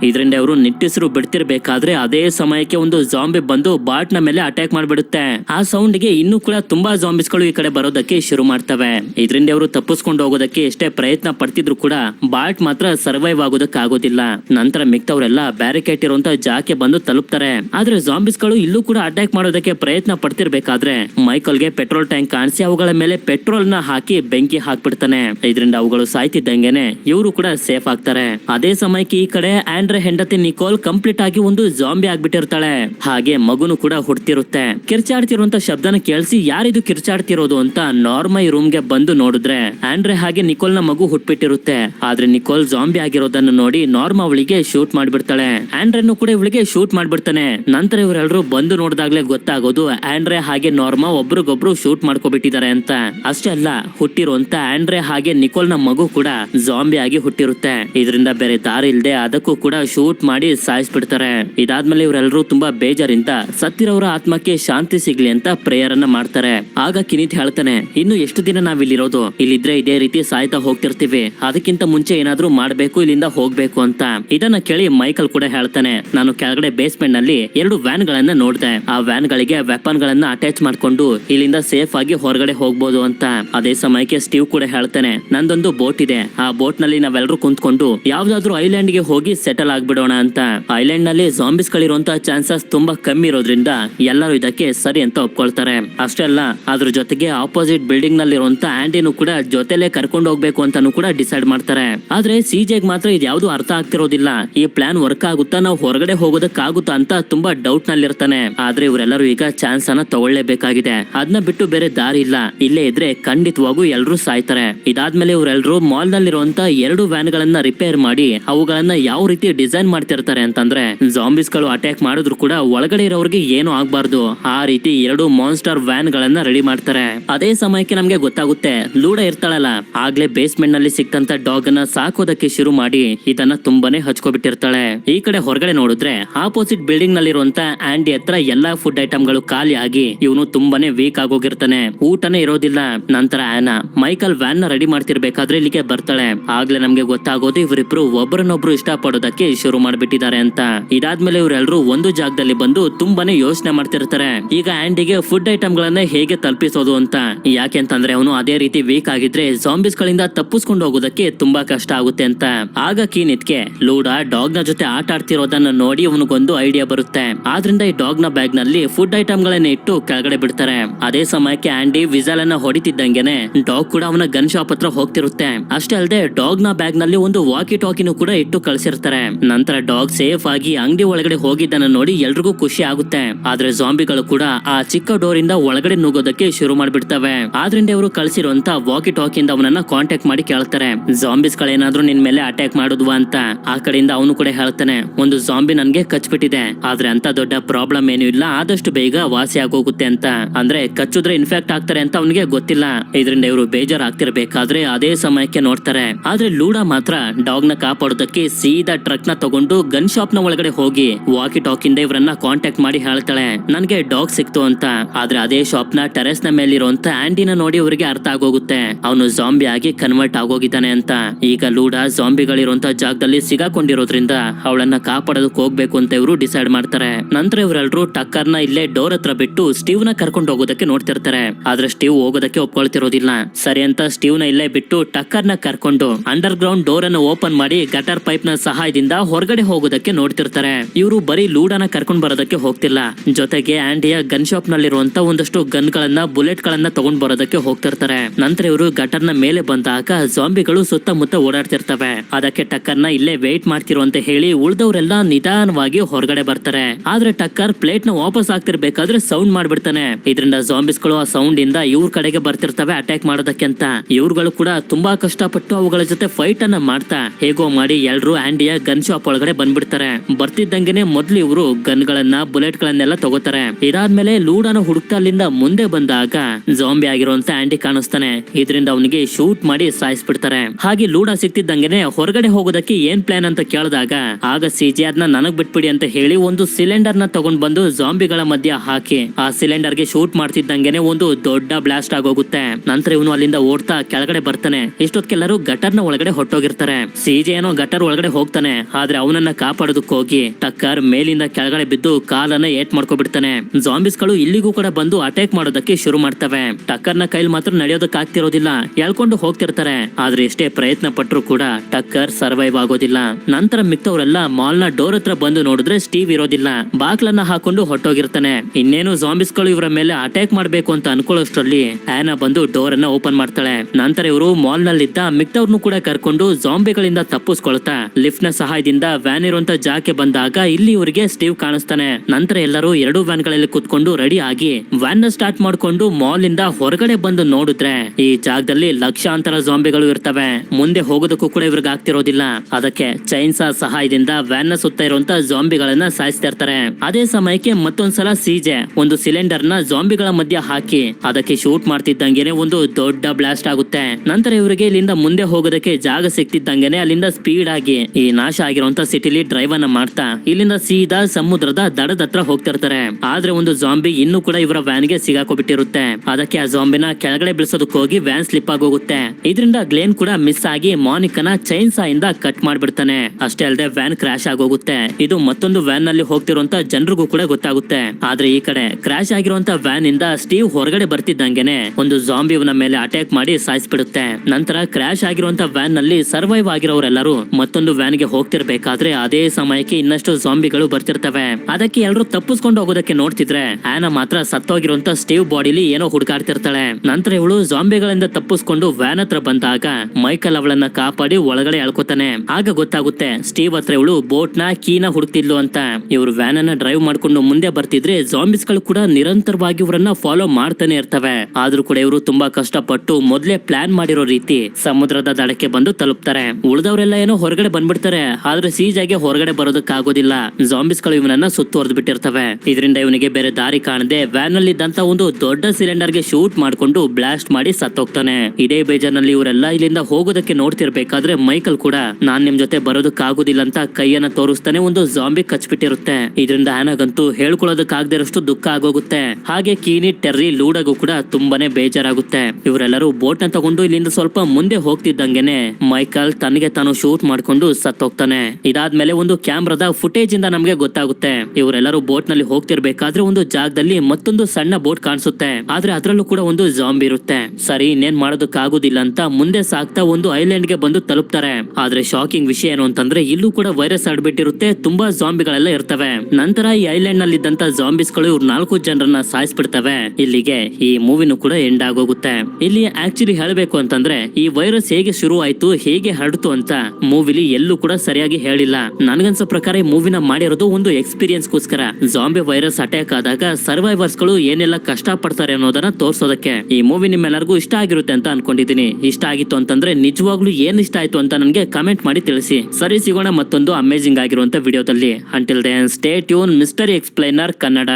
ಇದರಿಂದ ಅವರು ನಿಟ್ಟಿಸಿರು ಬಿಡ್ತಿರ್ಬೇಕಾದ್ರೆ ಅದೇ ಸಮಯಕ್ಕೆ ಒಂದು ಜಾಂಬಿ ಬಂದು ಬಾಟ್ನ ಮೇಲೆ ಅಟ್ಯಾಕ್ ಮಾಡ್ಬಿಡುತ್ತೆ. ಆ ಸೌಂಡ್ಗೆ ಇನ್ನೂ ಕೂಡ ತುಂಬಾ ಜಾಂಬಿಸ್ಗಳು ಈ ಕಡೆ ಬರೋದಕ್ಕೆ ಶುರು ಮಾಡ್ತವೆ. ಇದರಿಂದ ಅವರು ತಪ್ಪಿಸ್ಕೊಂಡು ಹೋಗೋದಕ್ಕೆ ಎಷ್ಟೇ ಪ್ರಯತ್ನ ಪಡ್ತಿದ್ರು ಕೂಡ ಬಾಟ್ ಮಾತ್ರ ಸರ್ವೈವ್ ಆಗೋದಕ್ಕೆ ಆಗೋದಿಲ್ಲ ನಂತರ ಮಿಕ್ತವರೆಲ್ಲ ಬ್ಯಾರಿಕೇಡ್ ಇರುವಂತ ಜಾಕೆ ಬಂದು ತಲುಪ್ತಾರೆ. ಆದ್ರೆ ಜಾಂಬಿಸ್ಗಳು ಇಲ್ಲೂ ಕೂಡ ಅಟ್ಯಾಕ್ ಮಾಡೋದಕ್ಕೆ ಪ್ರಯತ್ನ ಪಡ್ತಿರ್ಬೇಕಾದ್ರೆ ಮೈಕಲ್ಗೆ ಪೆಟ್ರೋಲ್ ಟ್ಯಾಂಕ್ ಕಾಣಿಸಿ ಅವುಗಳ ಮೇಲೆ ಪೆಟ್ರೋಲ್ನ ಹಾಕಿ ಬೆಂಕಿ ಹಾಕ್ಬಿಡ್ತಾನೆ. ಇದರಿಂದ ಅವುಗಳು ಸಾಯ್ತಿದ್ದಂಗೆನೆ ಇವರು ಕೂಡ ಸೇಫ್ ಆಗ್ತಾರೆ. ಅದೇ ಸಮಯಕ್ಕೆ ಈ ಕಡೆ ಆಂಡ್ರೆ ಹೆಂಡತಿ ನಿಕೋಲ್ ಕಂಪ್ಲೀಟ್ ಆಗಿ ಒಂದು ಜಾಂಬಿ ಆಗ್ಬಿಟ್ಟಿರ್ತಾಳೆ. ಹಾಗೆ ಮಗುನು ಕೂಡ ಹುಡ್ತಿರುತ್ತೆ. ಕಿರ್ಚಾಡ್ತಿರುವಂತ ಶಬ್ದನ ಕೇಳಿಸಿ ಯಾರಿದು ಕಿರ್ಚಾಡ್ತಿರೋದು ಅಂತ ನಾರ್ಮ ಈ ರೂಮ್ಗೆ ಬಂದು ನೋಡಿದ್ರೆ ಆಂಡ್ರೆ ಹಾಗೆ ನಿಕೋಲ್ನ ಮಗು ಹುಟ್ಬಿಟ್ಟಿರುತ್ತೆ. ಆದ್ರೆ ನಿಕೋಲ್ ಜಾಂಬಿ ಆಗಿರೋದನ್ನ ನೋಡಿ ನಾರ್ಮ ಅವಳಿಗೆ ಶೂಟ್ ಮಾಡ್ಬಿಡ್ತಾಳೆ. ಆಂಡ್ರೆನು ಕೂಡ ಇವಳಿಗೆ ಶೂಟ್ ಮಾಡ್ಬಿಡ್ತಾನೆ. ನಂತರ ಇವರೆಲ್ಲರೂ ಬಂದು ನೋಡಿದಾಗ್ಲೇ ಗೊತ್ತಾಗೋದು ಆಂಡ್ರೆ ಹಾಗೆ ನಾರ್ಮಾ ಒಬ್ರಿಗೊಬ್ರು ಶೂಟ್ ಮಾಡ್ಕೊಬಿಟ್ಟಿದ್ದಾರೆ ಅಂತ. ಅಷ್ಟೇ ಅಲ್ಲ, ಹುಟ್ಟಿರುವಂತ ಆಂಡ್ರೆ ಹಾಗೆ ನಿಕೋಲ್ನ ಮಗು ಕೂಡ ಜಾಂಬಿ ಆಗಿ ಹುಟ್ಟಿರುತ್ತೆ. ಇದರಿಂದ ಬೇರೆ ದಾರಿ ಇಲ್ದೆ ಅದಕ್ಕೂ ಕೂಡ ಶೂಟ್ ಮಾಡಿ ಸಾಯಿಸ್ಬಿಡ್ತಾರೆ. ಇದಾದ್ಮೇಲೆ ಇವರೆಲ್ಲರೂ ತುಂಬಾ ಬೇಜಾರಿಂದ ಸತ್ತಿರೋರ ಆತ್ಮಕ್ಕೆ ಶಾಂತಿ ಸಿಗ್ಲಿ ಅಂತ ಪ್ರೇಯರ್ ಅನ್ನ ಮಾಡ್ತಾರೆ. ಆಗ ಕಿನಿತ್ ಹೇಳ್ತಾನೆ, ಇನ್ನು ಎಷ್ಟು ದಿನ ನಾವಿಲ್ಲಿರೋದು? ಇಲ್ಲಿದ್ರೆ ಇದೇ ರೀತಿ ಸಾಯ್ತಾ ಹೋಗ್ತಿರ್ತೀವಿ. ಅದಕ್ಕಿಂತ ಮುಂಚೆ ಏನಾದ್ರೂ ಮಾಡ್ಬೇಕು, ಇಲ್ಲಿಂದ ಹೋಗ್ಬೇಕು ಅಂತ. ಇದನ್ನ ಕೇಳಿ ಮೈಕಲ್ ಕೂಡ ಹೇಳ್ತಾನೆ, ನಾನು ಕೆಳಗಡೆ ಬೇಸ್ಮೆಂಟ್ನಲ್ಲಿ ಎರಡು ವ್ಯಾನ್ ಗಳನ್ನ ನೋಡಿದೆ. ಆ ವ್ಯಾನ್ ಗಳಿಗೆ ವೆಪನ್ ಗಳನ್ನ ಅಟ್ಯಾಚ್ ಮಾಡ್ಕೊಂಡು ಇಲ್ಲಿಂದ ಸೇಫ್ ಆಗಿ ಹೊರಗಡೆ ಹೋಗ್ಬೋದು ಅಂತ. ಅದೇ ಸಮಯಕ್ಕೆ ಸ್ಟೀವ್ ಕೂಡ ಹೇಳ್ತಾನೆ, ನಂದೊಂದು ಬೋಟ್ ಇದೆ. ಆ ಬೋಟ್ನಲ್ಲಿ ನಾವೆಲ್ಲರೂ ಕುಂತ್ಕೊಂಡು ಯಾವ್ದಾದ್ರು ಐಲ್ಯಾಂಡ್ಗೆ ಹೋಗಿ ಸೆಟಲ್ ಆಗ್ಬಿಡೋಣ ಅಂತ. ಐಲ್ಯಾಂಡ್ನಲ್ಲಿ ಜಾಂಬಿಸ್ ಗಳಿರುವಂತಹ ಚಾನ್ಸಸ್ ತುಂಬಾ ಕಮ್ಮಿ ಇರೋದ್ರಿಂದ ಎಲ್ಲರೂ ಇದಕ್ಕೆ ಸರಿ ಅಂತ ಒಪ್ಕೊಳ್ತಾರೆ. ಅಷ್ಟೇ ಅಲ್ಲ, ಅದ್ರ ಜೊತೆಗೆ ಆಪೋಸಿಟ್ ಬಿಲ್ಡಿಂಗ್ ನಲ್ಲಿರುವಂತ ಆಂಟಿನು ಕೂಡ ಜೊತೆಲೆ ಕರ್ಕೊಂಡು ಹೋಗ್ಬೇಕು ಅಂತಾನು ಕೂಡ ಡಿಸೈಡ್ ಮಾಡ್ತಾರೆ. ಆದ್ರೆ ಸಿಜೆಗ್ ಮಾತ್ರ ಇದ್ಯಾವುದು ಅರ್ಥ ಆಗ್ತಿರೋದಿಲ್ಲ. ಈ ಪ್ಲಾನ್ ವರ್ಕ್ ಆಗುತ್ತಾ ನಾವು ಹೊರಗಡೆ ಹೋಗೋದಕ್ಕಾಗುತ್ತಾ ಅಂತ ತುಂಬಾ ಡೌಟ್ ನಲ್ಲಿರ್ತಾನೆ. ಆದ್ರೆ ಇವರೆಲ್ಲರೂ ಈಗ ಚಾನ್ಸ್ ಅನ್ನ ತಗೊಳ್ಳೇಬೇಕಾಗಿದೆ. ಅದನ್ನ ಬಿಟ್ಟು ಬೇರೆ ದಾರಿ ಇಲ್ಲ. ಇಲ್ಲೇ ಇದ್ರೆ ಖಂಡಿತವಾಗೂ ಎಲ್ರು ಸಾಯ್ತಾರೆ. ಇದಾದ್ಮೇಲೆ ಇವರೆಲ್ಲರೂ ಮಾಲ್ ನಲ್ಲಿರುವಂತ ಎರಡು ವ್ಯಾನ್ ಗಳನ್ನ ರಿಪೇರ್ ಮಾಡಿ ಅವುಗಳನ್ನ ಯಾವ ರೀತಿ ಡಿಸೈನ್ ಮಾಡ್ತಿರ್ತಾರೆ ಅಂತಂದ್ರೆ ಜಾಂಬಿಸ್ಗಳು ಅಟ್ಯಾಕ್ ಮಾಡಿದ್ರು ಕೂಡ ಒಳಗಡೆ ಇರೋರಿಗೆ ಏನು ಆಗ್ಬಾರ್ದು. ಆ ರೀತಿ ಎರಡು ಮಾನ್ಸ್ಟರ್ ವ್ಯಾನ್ ಗಳನ್ನ ರೆಡಿ ಮಾಡ್ತಾರೆ. ಅದೇ ಸಮಯಕ್ಕೆ ನಮ್ಗೆ ಗೊತ್ತಾಗುತ್ತೆ, ಲೂಡ ಇರ್ತಾಳಲ್ಲ, ಆಗ್ಲೇ ಬೇಸ್ಮೆಂಟ್ನಲ್ಲಿ ಸಿಕ್ಕಂತ ಡಾಗ್ ಅನ್ನ ಸಾಕೋದಕ್ಕೆ ಶುರು ಮಾಡಿ ಇದನ್ನ ತುಂಬಾನೇ ಹಚ್ಕೊಬಿಟ್ಟಿರ್ತಾಳೆ. ಈ ಕಡೆ ಹೊರಗಡೆ ನೋಡಿದ್ರೆ ಆಪೋಸಿಟ್ ಬಿಲ್ಡಿಂಗ್ ನಲ್ಲಿರುವಂತ ಆಂಡಿ ಹತ್ರ ಎಲ್ಲಾ ಫುಡ್ ಐಟಮ್ಗಳು ಖಾಲಿ ಆಗಿ ಇವನು ತುಂಬಾನೇ ವೀಕ್ ಆಗೋಗಿರ್ತಾನೆ. ಊಟನೇ ಇರೋದಿಲ್ಲ. ನಂತರ ಆನ ಮೈಕಲ್ ವ್ಯಾನ್ನ ರೆಡಿ ಮಾಡ್ತಿರ್ಬೇಕಾದ್ರೆ ಇಲ್ಲಿಗೆ ಬರ್ತಾಳೆ. ಆಗ್ಲೇ ನಮ್ಗೆ ಗೊತ್ತಾಗೋದು ಇವರಿಬ್ರು ಒಬ್ಬರನ್ನೊಬ್ರು ಇಷ್ಟ ಪಡೋದಕ್ಕೆ ಶುರು ಮಾಡಿಬಿಟ್ಟಿದ್ದಾರೆ ಅಂತ. ಇದಾದ್ಮೇಲೆ ಇವರೆಲ್ಲರೂ ಒಂದು ಜಾಗದಲ್ಲಿ ಬಂದು ತುಂಬಾನೇ ಯೋಚನೆ ಮಾಡ್ತಿರ್ತಾರೆ. ಈಗ ಆಂಡಿಗೆ ಫುಡ್ ಐಟಮ್ ಗಳನ್ನ ಹೇಗೆ ತಲುಪಿಸೋದು ಅಂತ. ಯಾಕೆ ಅಂತಂದ್ರೆ ಅವನು ಅದೇ ರೀತಿ ವೀಕ್ ಆಗಿದ್ರೆ ಜಾಂಬಿಸ್ ಗಳಿಂದ ತಪ್ಪಿಸ್ಕೊಂಡು ಹೋಗೋದಕ್ಕೆ ತುಂಬಾ ಕಷ್ಟ ಆಗುತ್ತೆ ಅಂತ. ಆಗ ಕೀನಿತ್ಗೆ ಲೂಡ ಡಾಗ್ನ ಜೊತೆ ಆಟ ಆಡ್ತಿರೋದನ್ನ ನೋಡಿ ಅವನಿಗೊಂದು ಐಡಿಯಾ ಬರುತ್ತೆ. ಆದ್ರಿಂದ ಈ ಡಾಗ್ನ ಬ್ಯಾಗ್ನಲ್ಲಿ ಫುಡ್ ಐಟಮ್ ಗಳನ್ನ ಇಟ್ಟು ಕೆಳಗಡೆ ಬಿಡ್ತಾರೆ. ಅದೇ ಸಮಯಕ್ಕೆ ಆಂಡಿ ವಿಸಲ್ ಅನ್ನ ಹೊಡಿತಿದ್ದಂಗೆನೆ ಡಾಗ್ ಕೂಡ ಅವನ ಗನ್ ಶಾಪ್ ಹತ್ರ ಹೋಗ್ತಿರುತ್ತೆ. ಅಷ್ಟೇ ಅಲ್ಲದೆ ಡಾಗ್ನ ಬ್ಯಾಗ್ನಲ್ಲಿ ಒಂದು ವಾಕಿ ಟಾಕಿನೂ ಕೂಡ ಇಟ್ಟು ಕಳ್ಸಿರ್ತಾರೆ ನಂತರ ಡಾಗ್ ಸೇಫ್ ಆಗಿ ಅಂಗಡಿ ಒಳಗಡೆ ಹೋಗಿದ್ದನ್ನ ನೋಡಿ ಎಲ್ರಿಗೂ ಖುಷಿ ಆಗುತ್ತೆ. ಆದ್ರೆ ಜಾಂಬಿಗಳು ಕೂಡ ಆ ಚಿಕ್ಕ ಡೋರ್ ಇಂದ ಒಳಗಡೆ ನುಗ್ಗೋದಕ್ಕೆ ಶುರು ಮಾಡ್ಬಿಡ್ತವೆ. ಆದ್ರಿಂದ ಇವರು ಕಳ್ಸಿರುವಂತ ವಾಕಿ ಟಾಕಿಂದ ಅವನನ್ನ ಕಾಂಟ್ಯಾಕ್ಟ್ ಮಾಡಿ ಕೇಳ್ತಾರೆ. ಜಾಂಬಿಸ್ ಗಳೇನಾದ್ರೂ ನಿನ್ ಮೇಲೆ ಅಟ್ಯಾಕ್ ಮಾಡುದ್ವಾ ಅಂತ. ಆ ಕಡೆಯಿಂದ ಅವನು ಕೂಡ ಹೇಳ್ತಾನೆ, ಒಂದು ಜಾಂಬಿ ನನ್ಗೆ ಕಚ್ಬಿಟ್ಟಿದೆ. ಆದ್ರೆ ಅಂತ ದೊಡ್ಡ ಪ್ರಾಬ್ಲಮ್ ಏನು ಇಲ್ಲ. ಆದಷ್ಟು ಬೇಗ ವಾಸಿ ಆಗೋಗುತ್ತೆ ಅಂತ. ಅಂದ್ರೆ ಕಚ್ಚಿದ್ರೆ ಇನ್ಫೆಕ್ಟ್ ಆಗ್ತಾರೆ ಅಂತ ಅವನಿಗೆ ಗೊತ್ತಿಲ್ಲ. ಇದರಿಂದ ಇವರು ಬೇಜಾರ್ ಆಗ್ತಿರ್ಬೇಕಾದ್ರೆ ಅದೇ ಸಮಯಕ್ಕೆ ನೋಡ್ತಾರೆ. ಆದ್ರೆ ಲೂಡಾ ಮಾತ್ರ ಡಾಗ್ನ ಕಾಪಾಡೋದಕ್ಕೆ ಸೀದಾ ಟ್ರಕ್ನ ತಗೊಂಡು ಗನ್ ಶಾಪ್ನ ಒಳಗಡೆ ಹೋಗಿ ವಾಕಿ ಟಾಕಿಂದ ಇವರನ್ನ ಕಾಂಟ್ಯಾಕ್ಟ್ ಮಾಡಿ ಹೇಳ್ತಾಳೆ, ನನ್ಗೆ ಡಾಗ್ ಸಿಕ್ತು ಅಂತ. ಆದ್ರೆ ಅದೇ ಶಾಪ್ನ ಟೆರೆಸ್ನ ಮೇಲಿರುವಂತ ಆಂಟಿನ ನೋಡಿ ಅವರಿಗೆ ಅರ್ಥ ಆಗೋಗುತ್ತೆ. ಅವನು ಜಾಂಬಿ ಆಗಿ ಕನ್ವರ್ಟ್ ಆಗೋಗಿದ್ದಾನೆ ಅಂತ. ಈಗ ಲೂಡಾ ಜಾಂಬಿಗಳಿರುವಂತ ಜಾಗದಲ್ಲಿ ಸಿಗಾಕೊಂಡಿರೋದ್ರಿಂದ ಅವಳನ್ನ ಕಾಪಾಡೋದಕ್ಕೆ ಹೋಗ್ಬೇಕು ಅಂತ ಇವರು ಡಿಸೈಡ್ ಮಾಡ್ತಾರೆ. ನಂತರ ಇವರೆಲ್ಲರೂ ಟಕ್ಕರ್ನ ಇಲ್ಲೇ ಡೋರ್ ಹತ್ರ ಬಿಟ್ಟು ಸ್ಟೀವ್ನ ಕರ್ಕೊಂಡು ಹೋಗೋದಕ್ಕೆ ನೋಡ್ತಿರ್ತಾರೆ. ಆದ್ರೆ ಸ್ಟೀವ್ ಹೋಗೋದಕ್ಕೆ ಒಪ್ಕೊಳ್ತಿರೋದಿಲ್ಲ. ಸರಿ ಅಂತ ಸ್ಟೀವ್ನ ಇಲ್ಲೇ ಬಿಟ್ಟು ಟಕ್ಕರ್ನ ಕರ್ಕೊಂಡು ಅಂಡರ್ ಗ್ರೌಂಡ್ ಡೋರ್ ಅನ್ನು ಓಪನ್ ಮಾಡಿ ಗಟರ್ ಪೈಪ್ನ ಸಹಾಯದಿಂದ ಹೊರಗಡೆ ಹೋಗೋದಕ್ಕೆ ನೋಡ್ತಿರ್ತಾರೆ. ಇವರು ಬರೀ ಲೂಡನ್ನ ಕರ್ಕೊಂಡ್ ಬರೋದಕ್ಕೆ ಹೋಗ್ತಿಲ್ಲ. ಜೊತೆಗೆ ಆಂಡಿಯ ಗನ್ ಶಾಪ್ ನಲ್ಲಿರುವಂತ ಒಂದಷ್ಟು ಗನ್ ಗಳನ್ನ ಬುಲೆಟ್ ಗಳನ್ನ ತಗೊಂಡ್ ಬರೋದಕ್ಕೆ ಹೋಗ್ತಿರ್ತಾರೆ. ನಂತರ ಇವರು ಗಟರ್ನ ಮೇಲೆ ಬಂದಾಗ ಜಾಂಬಿಗಳು ಸುತ್ತಮುತ್ತ ಓಡಾಡ್ತಿರ್ತವೆ. ಅದಕ್ಕೆ ಟಕ್ಕರ್ನ ಇಲ್ಲೇ ವೇಟ್ ಮಾಡ್ತಿರುವಂತ ಹೇಳಿ ಉಳಿದವರೆಲ್ಲ ನಿಧಾನವಾಗಿ ಹೊರಗಡೆ ಬರ್ತಾರೆ. ಆದ್ರೆ ಟಕ್ಕರ್ ಪ್ಲೇಟ್ನ ವಾಪಸ್ ಆಗ್ತಿರ್ಬೇಕಾದ್ರೆ ಸೌಂಡ್ ಮಾಡ್ಬಿಡ್ತಾನೆ. ಇದರಿಂದ ಜಾಂಬಿಸ್ಗಳು ಆ ಸೌಂಡ್ ಇಂದ ಇವ್ರ ಕಡೆಗೆ ಬರ್ತಿರ್ತವೆ ಅಟ್ಯಾಕ್ ಮಾಡೋದಕ್ಕೆ ಅಂತ ಇವ್ರುಗಳು ಕೂಡ ತುಂಬಾ ಕಷ್ಟಪಟ್ಟು ಅವುಗಳ ಜೊತೆ ಫೈಟ್ ಅನ್ನ ಮಾಡ್ತಾ ಹೇಗೋ ಮಾಡಿ ಎಲ್ರು ಆಂಡಿಯ ಗನ್ ಶಾಪ್ ಒಳಗಡೆ ಬಂದ್ಬಿಡ್ತಾರೆ. ಬರ್ತಿದ್ದಂಗೆನೆ ಮೊದ್ಲು ಇವರು ಗನ್ ಗಳನ್ನ ಬುಲೆಟ್ ಗಳನ್ನೆಲ್ಲ ತಗೋತಾರೆ. ಇದಾದ್ಮೇಲೆ ಲೂಡಾನ ಹುಡುಕ್ತಾ ಅಲ್ಲಿಂದ ಮುಂದೆ ಬಂದಾಗ ಜಾಂಬಿ ಆಗಿರುವಂತ ಆಂಟಿ ಕಾಣಿಸ್ತಾನೆ. ಇದರಿಂದ ಅವನಿಗೆ ಶೂಟ್ ಮಾಡಿ ಸಾಯಿಸ್ಬಿಡ್ತಾರೆ. ಹಾಗೆ ಲೂಡಾ ಸಿಕ್ತಿದ್ದಂಗೆನೆ ಹೊರಗಡೆ ಹೋಗೋದಕ್ಕೆ ಏನ್ ಪ್ಲಾನ್ ಅಂತ ಕೇಳಿದಾಗ, ಆಗ ಸಿಜಿ ಅದ್ನ ನನಗ್ ಬಿಟ್ಬಿಡಿ ಅಂತ ಹೇಳಿ ಒಂದು ಸಿಲಿಂಡರ್ನ ತಗೊಂಡ್ ಬಂದು ಜಾಂಬಿಗಳ ಮಧ್ಯ ಹಾಕಿ, ಆ ಸಿಲಿಂಡರ್ಗೆ ಶೂಟ್ ಮಾಡ್ತಿದ್ದಂಗೆನೆ ಒಂದು ದೊಡ್ಡ ಬ್ಲಾಸ್ಟ್ ಆಗೋಗುತ್ತೆ. ನಂತರ ಇವನು ಅಲ್ಲಿಂದ ಓಡ್ತಾ ಕೆಳಗಡೆ ಬರ್ತಾನೆ. ಇಷ್ಟೊತ್ಕೆಲ್ಲರೂ ಗಟರ್ನ ಒಳಗಡೆ ಹೊಟ್ಟೋಗಿರ್ತಾರೆ ಸಿಜಿ ಏನೋ ಗಟರ್ ಒಳಗಡೆ ಹೋಗ್ತಾನೆ. ಆದ್ರೆ ಅವನನ್ನ ಕಾಪಾಡೋದಕ್ಕೆ ಹೋಗಿ ಟಕ್ಕರ್ ಮೇಲಿಂದ ಕೆಳಗಡೆ ಬಿದ್ದು ಕಾಲನ್ನ ಏಟ್ ಮಾಡ್ಕೊಬಿಡ್ತಾನೆ. ಜಾಂಬಿಸ್ಗಳು ಇಲ್ಲಿಗೂ ಕೂಡ ಬಂದು ಅಟ್ಯಾಕ್ ಮಾಡೋದಕ್ಕೆ ಶುರು ಮಾಡ್ತವೆ. ಟಕ್ಕರ್ನ ಕೈಲಿ ಮಾತ್ರ ನಡೆಯೋದಕ್ಕೆ ಆಗ್ತಿರೋದಿಲ್ಲ ಎಳ್ಕೊಂಡು ಹೋಗ್ತಿರ್ತಾರೆ. ಆದ್ರೆ ಎಷ್ಟೇ ಪ್ರಯತ್ನ ಪಟ್ಟರು ಕೂಡ ಟಕ್ಕರ್ ಸರ್ವೈವ್ ಆಗೋದಿಲ್ಲ. ನಂತರ ಮಿಕ್ತವರೆಲ್ಲ ಮಾಲ್ನ ಡೋರ್ ಹತ್ರ ಬಂದು ನೋಡಿದ್ರೆ ಸ್ಟೀವ್ ಇರೋದಿಲ್ಲ. ಬಾಕ್ಲನ್ನ ಹಾಕೊಂಡು ಹೊಟ್ಟೋಗಿರ್ತಾನೆ ಇನ್ನೇನು ಜಾಂಬಿಸ್ಗಳು ಇವರ ಮೇಲೆ ಅಟ್ಯಾಕ್ ಮಾಡ್ಬೇಕು ಅಂತ ಅನ್ಕೊಳ್ಳೋಷ್ಟರಲ್ಲಿ ಆನಾ ಬಂದು ಡೋರ್ ಅನ್ನ ಓಪನ್ ಮಾಡ್ತಾಳೆ. ನಂತರ ಇವರು ಮಾಲ್ ನಲ್ಲಿದ್ದ ಮಿಕ್ತವ್ರನ್ನು ಕೂಡ ಕರ್ಕೊಂಡು ಜಾಂಬಿಗಳಿಂದ ತಪ್ಪಿಸ್ಕೊಳ್ತಾ ಲಿಫ್ಟ್ ನ ಸಹಾಯದಿಂದ ವ್ಯಾನ್ ಇರುವಂತ ಜಾಗಕ್ಕೆ ಬಂದಾಗ ಇಲ್ಲಿ ಇವರಿಗೆ ಸ್ಟೀವ್ ಕಾಣಿಸ್ತಾನೆ. ನಂತರ ಎಲ್ಲರೂ ಎರಡು ವ್ಯಾನ್ಗಳಲ್ಲಿ ಕುತ್ಕೊಂಡು ರೆಡಿ ಆಗಿ ವ್ಯಾನ್ನ ಸ್ಟಾರ್ಟ್ ಮಾಡ್ಕೊಂಡು ಮಾಲ್ ಇಂದ ಹೊರಗಡೆ ಬಂದು ನೋಡಿದ್ರೆ ಈ ಜಾಗದಲ್ಲಿ ಲಕ್ಷಾಂತರ ಜಾಂಬಿಗಳು ಇರ್ತವೆ. ಮುಂದೆ ಹೋಗೋದಕ್ಕೂ ಕೂಡ ಇವ್ರಿಗೆ ಆಗ್ತಿರೋದಿಲ್ಲ. ಅದಕ್ಕೆ ಚೈನ್ಸ ಸಹಾಯದಿಂದ ವ್ಯಾನ್ನ ಸುತ್ತ ಇರುವಂತ ಜಾಂಬಿಗಳನ್ನ ಸಾಯಿಸ್ತಾ ಇರ್ತಾರೆ. ಅದೇ ಸಮಯಕ್ಕೆ ಮತ್ತೊಂದ್ಸಲ ಸೀಜೆ ಒಂದು ಸಿಲಿಂಡರ್ನ ಜಾಂಬಿಗಳ ಮಧ್ಯ ಹಾಕಿ ಅದಕ್ಕೆ ಶೂಟ್ ಮಾಡ್ತಿದ್ದಂಗೆನೆ ಒಂದು ದೊಡ್ಡ ಬ್ಲಾಸ್ಟ್ ಆಗುತ್ತೆ. ನಂತರ ಇವರಿಗೆ ಇಲ್ಲಿಂದ ಮುಂದೆ ಹೋಗೋದಕ್ಕೆ ಜಾಗ ಸಿಕ್ತಿದ್ದಂಗೆನೆ ಅಲ್ಲಿಂದ ಸ್ಪೀಡ್ ಆಗಿ ಈ ನಾಶ ಆಗಿರುವಂತ ಸಿಟಿಲಿ ಡ್ರೈವ್ ಅನ್ನ ಮಾಡ್ತಾ ಇಲ್ಲಿಂದ ಸೀದಾ ಸಮುದ್ರದ ದಡದ ಹತ್ರ ಹೋಗ್ತಿರ್ತಾರೆ. ಆದ್ರೆ ಒಂದು ಜಾಂಬಿ ಇನ್ನು ಕೂಡ ಇವರ ವ್ಯಾನ್ಗೆ ಸಿಗಾಕೋಬಿಟ್ಟಿರುತ್ತೆ. ಅದಕ್ಕೆ ಆ ಜಾಂಬಿನ ಕೆಳಗಡೆ ಬಿಡಿಸೋದಕ್ಕೆ ಹೋಗಿ ವ್ಯಾನ್ ಸ್ಲಿಪ್ ಆಗೋಗುತ್ತೆ ಇದರಿಂದ ಗ್ಲೇನ್ ಕೂಡ ಮಿಸ್ ಆಗಿ ಮಾನಿಕನ ಚೈನ್ಸಾ ಇಂದ ಕಟ್ ಮಾಡ್ಬಿಡ್ತಾನೆ. ಅಷ್ಟೇ ಅಲ್ಲದೆ ವ್ಯಾನ್ ಕ್ರಾಶ್ ಆಗೋಗುತ್ತೆ ಇದು ಮತ್ತೊಂದು ವ್ಯಾನ್ನಲ್ಲಿ ಹೋಗ್ತಿರುವಂತ ಜನರಿಗೂ ಕೂಡ ಗೊತ್ತಾಗುತ್ತೆ. ಆದ್ರೆ ಈ ಕಡೆ ಕ್ರಾಶ್ ಆಗಿರುವಂತ ವ್ಯಾನ್ ಇಂದ ಸ್ಟೀವ್ ಹೊರಗಡೆ ಬರ್ತಿದ್ದಂಗೆನೆ ಒಂದು ಜಾಂಬಿ ಮೇಲೆ ಅಟ್ಯಾಕ್ ಮಾಡಿ ಸಾಯಿಸ್ಬಿಡುತ್ತೆ. ನಂತರ ಕ್ರಾಶ್ ಆಗಿರುವಂತ ವ್ಯಾನ್ನಲ್ಲಿ ಸರ್ವೈವ್ ಆಗಿರೋರೆಲ್ಲರೂ ಮತ್ತೊಂದು ವ್ಯಾನ್ಗೆ ಹೋಗ್ತಿರ್ಬೇಕಾದ್ರೆ ಅದೇ ಸಮಯಕ್ಕೆ ಇನ್ನಷ್ಟು ಜಾಂಬಿಗಳು ಬರ್ತಿರ್ತವೆ. ಅದಕ್ಕೆ ಎಲ್ಲರೂ ತಪ್ಪಿಸ್ಕೊಂಡು ಹೋಗೋದಕ್ಕೆ ನೋಡ್ತಿದ್ರೆ, ಆನ ಮಾತ್ರ ಸತ್ತೋಗಿರುವಂತ ಸ್ಟೀವ್ ಬಾಡಿಲಿ ಏನೋ ಹುಡುಕಾಡ್ತಿರ್ತಾಳೆ. ನಂತರ ಇವಳು ಜಾಂಬಿಗಳಿಂದ ತಪ್ಪಿಸ್ಕೊಂಡು ವ್ಯಾನ್ ಹತ್ರ ಬಂದಾಗ ಮೈಕಲ್ ಅವಳನ್ನ ಕಾಪಾಡಿ ಒಳಗಡೆ ಎಳ್ಕೊತಾನೆ ಆಗ ಗೊತ್ತಾಗುತ್ತೆ, ಸ್ಟೀವ್ ಹತ್ರ ಇವಳು ಬೋಟ್ನ ಕೀನ ಹುಡುಕ್ತಿದ್ಲು ಅಂತ. ಇವ್ರು ವ್ಯಾನ್ ಅನ್ನ ಡ್ರೈವ್ ಮಾಡ್ಕೊಂಡು ಮುಂದೆ ಬರ್ತಿದ್ರೆ ಜಾಂಬಿಸ್ಗಳು ಕೂಡ ನಿರಂತರವಾಗಿ ಇವರನ್ನ ಫಾಲೋ ಮಾಡ್ತಾನೆ ಇರ್ತವೆ. ಆದ್ರೂ ಕೂಡ ಇವರು ತುಂಬಾ ಕಷ್ಟಪಟ್ಟು ಮೊದ್ಲೇ ಪ್ಲಾನ್ ಮಾಡಿರೋ ರೀತಿ ಸಮುದ್ರದ ದಡಕ್ಕೆ ಬಂದು ತಲುಪ್ತಾರೆ. ಉಳಿದವರೆಲ್ಲ ಏನೋ ಹೊರಗಡೆ ಬಂದ್ಬಿಡ್ತಾರೆ ಆದ್ರೆ ಸೀಜಾಗೆ ಹೊರಗಡೆ ಬರೋದಕ್ಕಾಗೋದಿಲ್ಲ. ಜಾಂಬಿಸ್ಗಳು ಇವನನ್ನ ಸುತ್ತುವರೆದು ಬಿಟ್ಟಿರ್ತವೆ. ಇದರಿಂದ ಇವನಿಗೆ ಬೇರೆ ದಾರಿ ಕಾಣದೆ ವ್ಯಾನ್ನಲ್ಲಿ ಇದ್ದಂತ ಒಂದು ದೊಡ್ಡ ಸಿಲಿಂಡರ್ಗೆ ಶೂಟ್ ಮಾಡ್ಕೊಂಡು ಬ್ಲಾಸ್ಟ್ ಮಾಡಿ ಸತ್ತೋಗ್ತಾನೆ. ಇದೇ ಬೇಜಾರ್ನಲ್ಲಿ ಇವರೆಲ್ಲ ಇಲ್ಲಿಂದ ಹೋಗೋದಕ್ಕೆ ನೋಡ್ತಿರ್ಬೇಕಾದ್ರೆ ಮೈಕಲ್ ಕೂಡ, ನಾನ್ ನಿಮ್ ಜೊತೆ ಬರೋದಕ್ಕಾಗೋದಿಲ್ಲ ಅಂತ ಕೈಯನ್ನ ತೋರಿಸ್ತಾನೆ ಒಂದು ಜಾಂಬಿ ಕಚ್ಬಿಟ್ಟಿರುತ್ತೆ. ಇದರಿಂದ ಆನಾಗಂತೂ ಹೇಳ್ಕೊಳ್ಳೋದಕ್ಕಾಗದಿರಷ್ಟು ದುಃಖ ಆಗೋಗುತ್ತೆ. ಹಾಗೆ ಕೀನಿ, ಟೆರ್ರಿ, ಲೂಡಗೂ ಕೂಡ ತುಂಬಾನೇ ಬೇಜಾರಾಗುತ್ತೆ. ಇವರೆಲ್ಲರೂ ಬೋಟ್ನ ತಗೊಂಡು ಇಲ್ಲಿಂದ ಸ್ವಲ್ಪ ಮುಂದೆ ಹೋಗ್ತಿದ್ದಂಗೆನೆ ಮೈಕಲ್ ತನಗೆ ತಾನು ಶೂಟ್ ಮಾಡ್ಕೊಂಡು ಸತ್ತೋಗ್ತಾನೆ. ಇದಾದ್ಮೇಲೆ ಒಂದು ಕ್ಯಾಮ್ರಾದ ಫುಟೇಜ್ ಇಂದ ನಮ್ಗೆ ಗೊತ್ತಾಗುತ್ತೆ. ಇವರೆಲ್ಲರೂ ಬೋಟ್ನಲ್ಲಿ ಹೋಗ್ತಿರ್ಬೇಕಾದ್ರೆ ಒಂದು ಜಾಗದಲ್ಲಿ ಮತ್ತೊಂದು ಸಣ್ಣ ಬೋಟ್ ಕಾಣಿಸುತ್ತೆ. ಆದ್ರೆ ಅದ್ರಲ್ಲೂ ಕೂಡ ಒಂದು ಜಾಂಬ್ ಇರುತ್ತೆ. ಸರಿ, ಇನ್ನೇನ್ ಮಾಡೋದಕ್ಕಾಗೋದಿಲ್ಲ ಅಂತ ಮುಂದೆ ಸಾಕ್ತಾ ಒಂದು ಐಲ್ಯಾಂಡ್ಗೆ ಬಂದು ತಲುಪ್ತಾರೆ. ಆದ್ರೆ ಶಾಕಿಂಗ್ ವಿಷಯ ಏನು ಅಂತಂದ್ರೆ ಇಲ್ಲೂ ಕೂಡ ವೈರಸ್ ಹರಡ್ಬಿಟ್ಟಿರುತ್ತೆ, ತುಂಬಾ ಜಾಂಬಿಗಳೆಲ್ಲ ಇರ್ತವೆ. ನಂತರ ಈ ಐಲ್ಯಾಂಡ್ನಲ್ಲಿ ಇದ್ದಂತ ಜಾಂಬಿಸ್ಗಳು ಇವ್ರ ನಾಲ್ಕು ಜನರನ್ನ ಸಾಯಿಸ್ಬಿಡ್ತವೆ. ಇಲ್ಲಿಗೆ ಈ ಮೂವಿನೂ ಕೂಡ ಎಂಡ್ ಆಗೋಗುತ್ತೆ. ಇಲ್ಲಿ ಆಕ್ಚುಲಿ ಹೇಳಬೇಕು ಅಂತಂದ್ರೆ ಈ ವೈರಸ್ ಹೇಗೆ ಶುರು ಆಯ್ತು ಹೇಗೆ ಹರಡ್ತು ಅಂತ ಮೂವಿಲಿ ಎಲ್ಲೂ ಕೂಡ ಸರಿಯಾಗಿ ಹೇಳಿಲ್ಲ. ನನಗನ್ಸೋ ಪ್ರಕಾರ ಈ ಮೂವಿನ ಮಾಡಿರೋದು ಒಂದು ಎಕ್ಸ್ಪೀರಿಯನ್ಸ್ ಗೋಸ್ಕರ ಜಾಂಬಿ ವೈರಸ್ ಅಟ್ಯಾಕ್ ಆದಾಗ ಸರ್ವೈವರ್ಸ್ಗಳು ಏನೆಲ್ಲ ಕಷ್ಟ ಪಡ್ತಾರೆ ಅನ್ನೋದನ್ನ ತೋರ್ಸೋದಕ್ಕೆ. ಈ ಮೂವಿ ನಿಮ್ಮೆಲ್ಲರಿಗೂ ಇಷ್ಟ ಆಗಿರುತ್ತೆ ಅಂತ ಅನ್ಕೊಂಡಿದೀನಿ ಇಷ್ಟ ಆಗಿತ್ತು ಅಂತಂದ್ರೆ ನಿಜವಾಗ್ಲೂ ಏನ್ ಇಷ್ಟ ಆಯ್ತು ಅಂತ ನನಗೆ ಕಮೆಂಟ್ ಮಾಡಿ ತಿಳಿಸಿ. ಸರಿ, ಸಿಗೋಣ ಮತ್ತೊಂದು ಅಮೇಜಿಂಗ್ ಆಗಿರುವಂತ ವಿಡಿಯೋದಲ್ಲಿ until then stay tune mystery explainer Kannada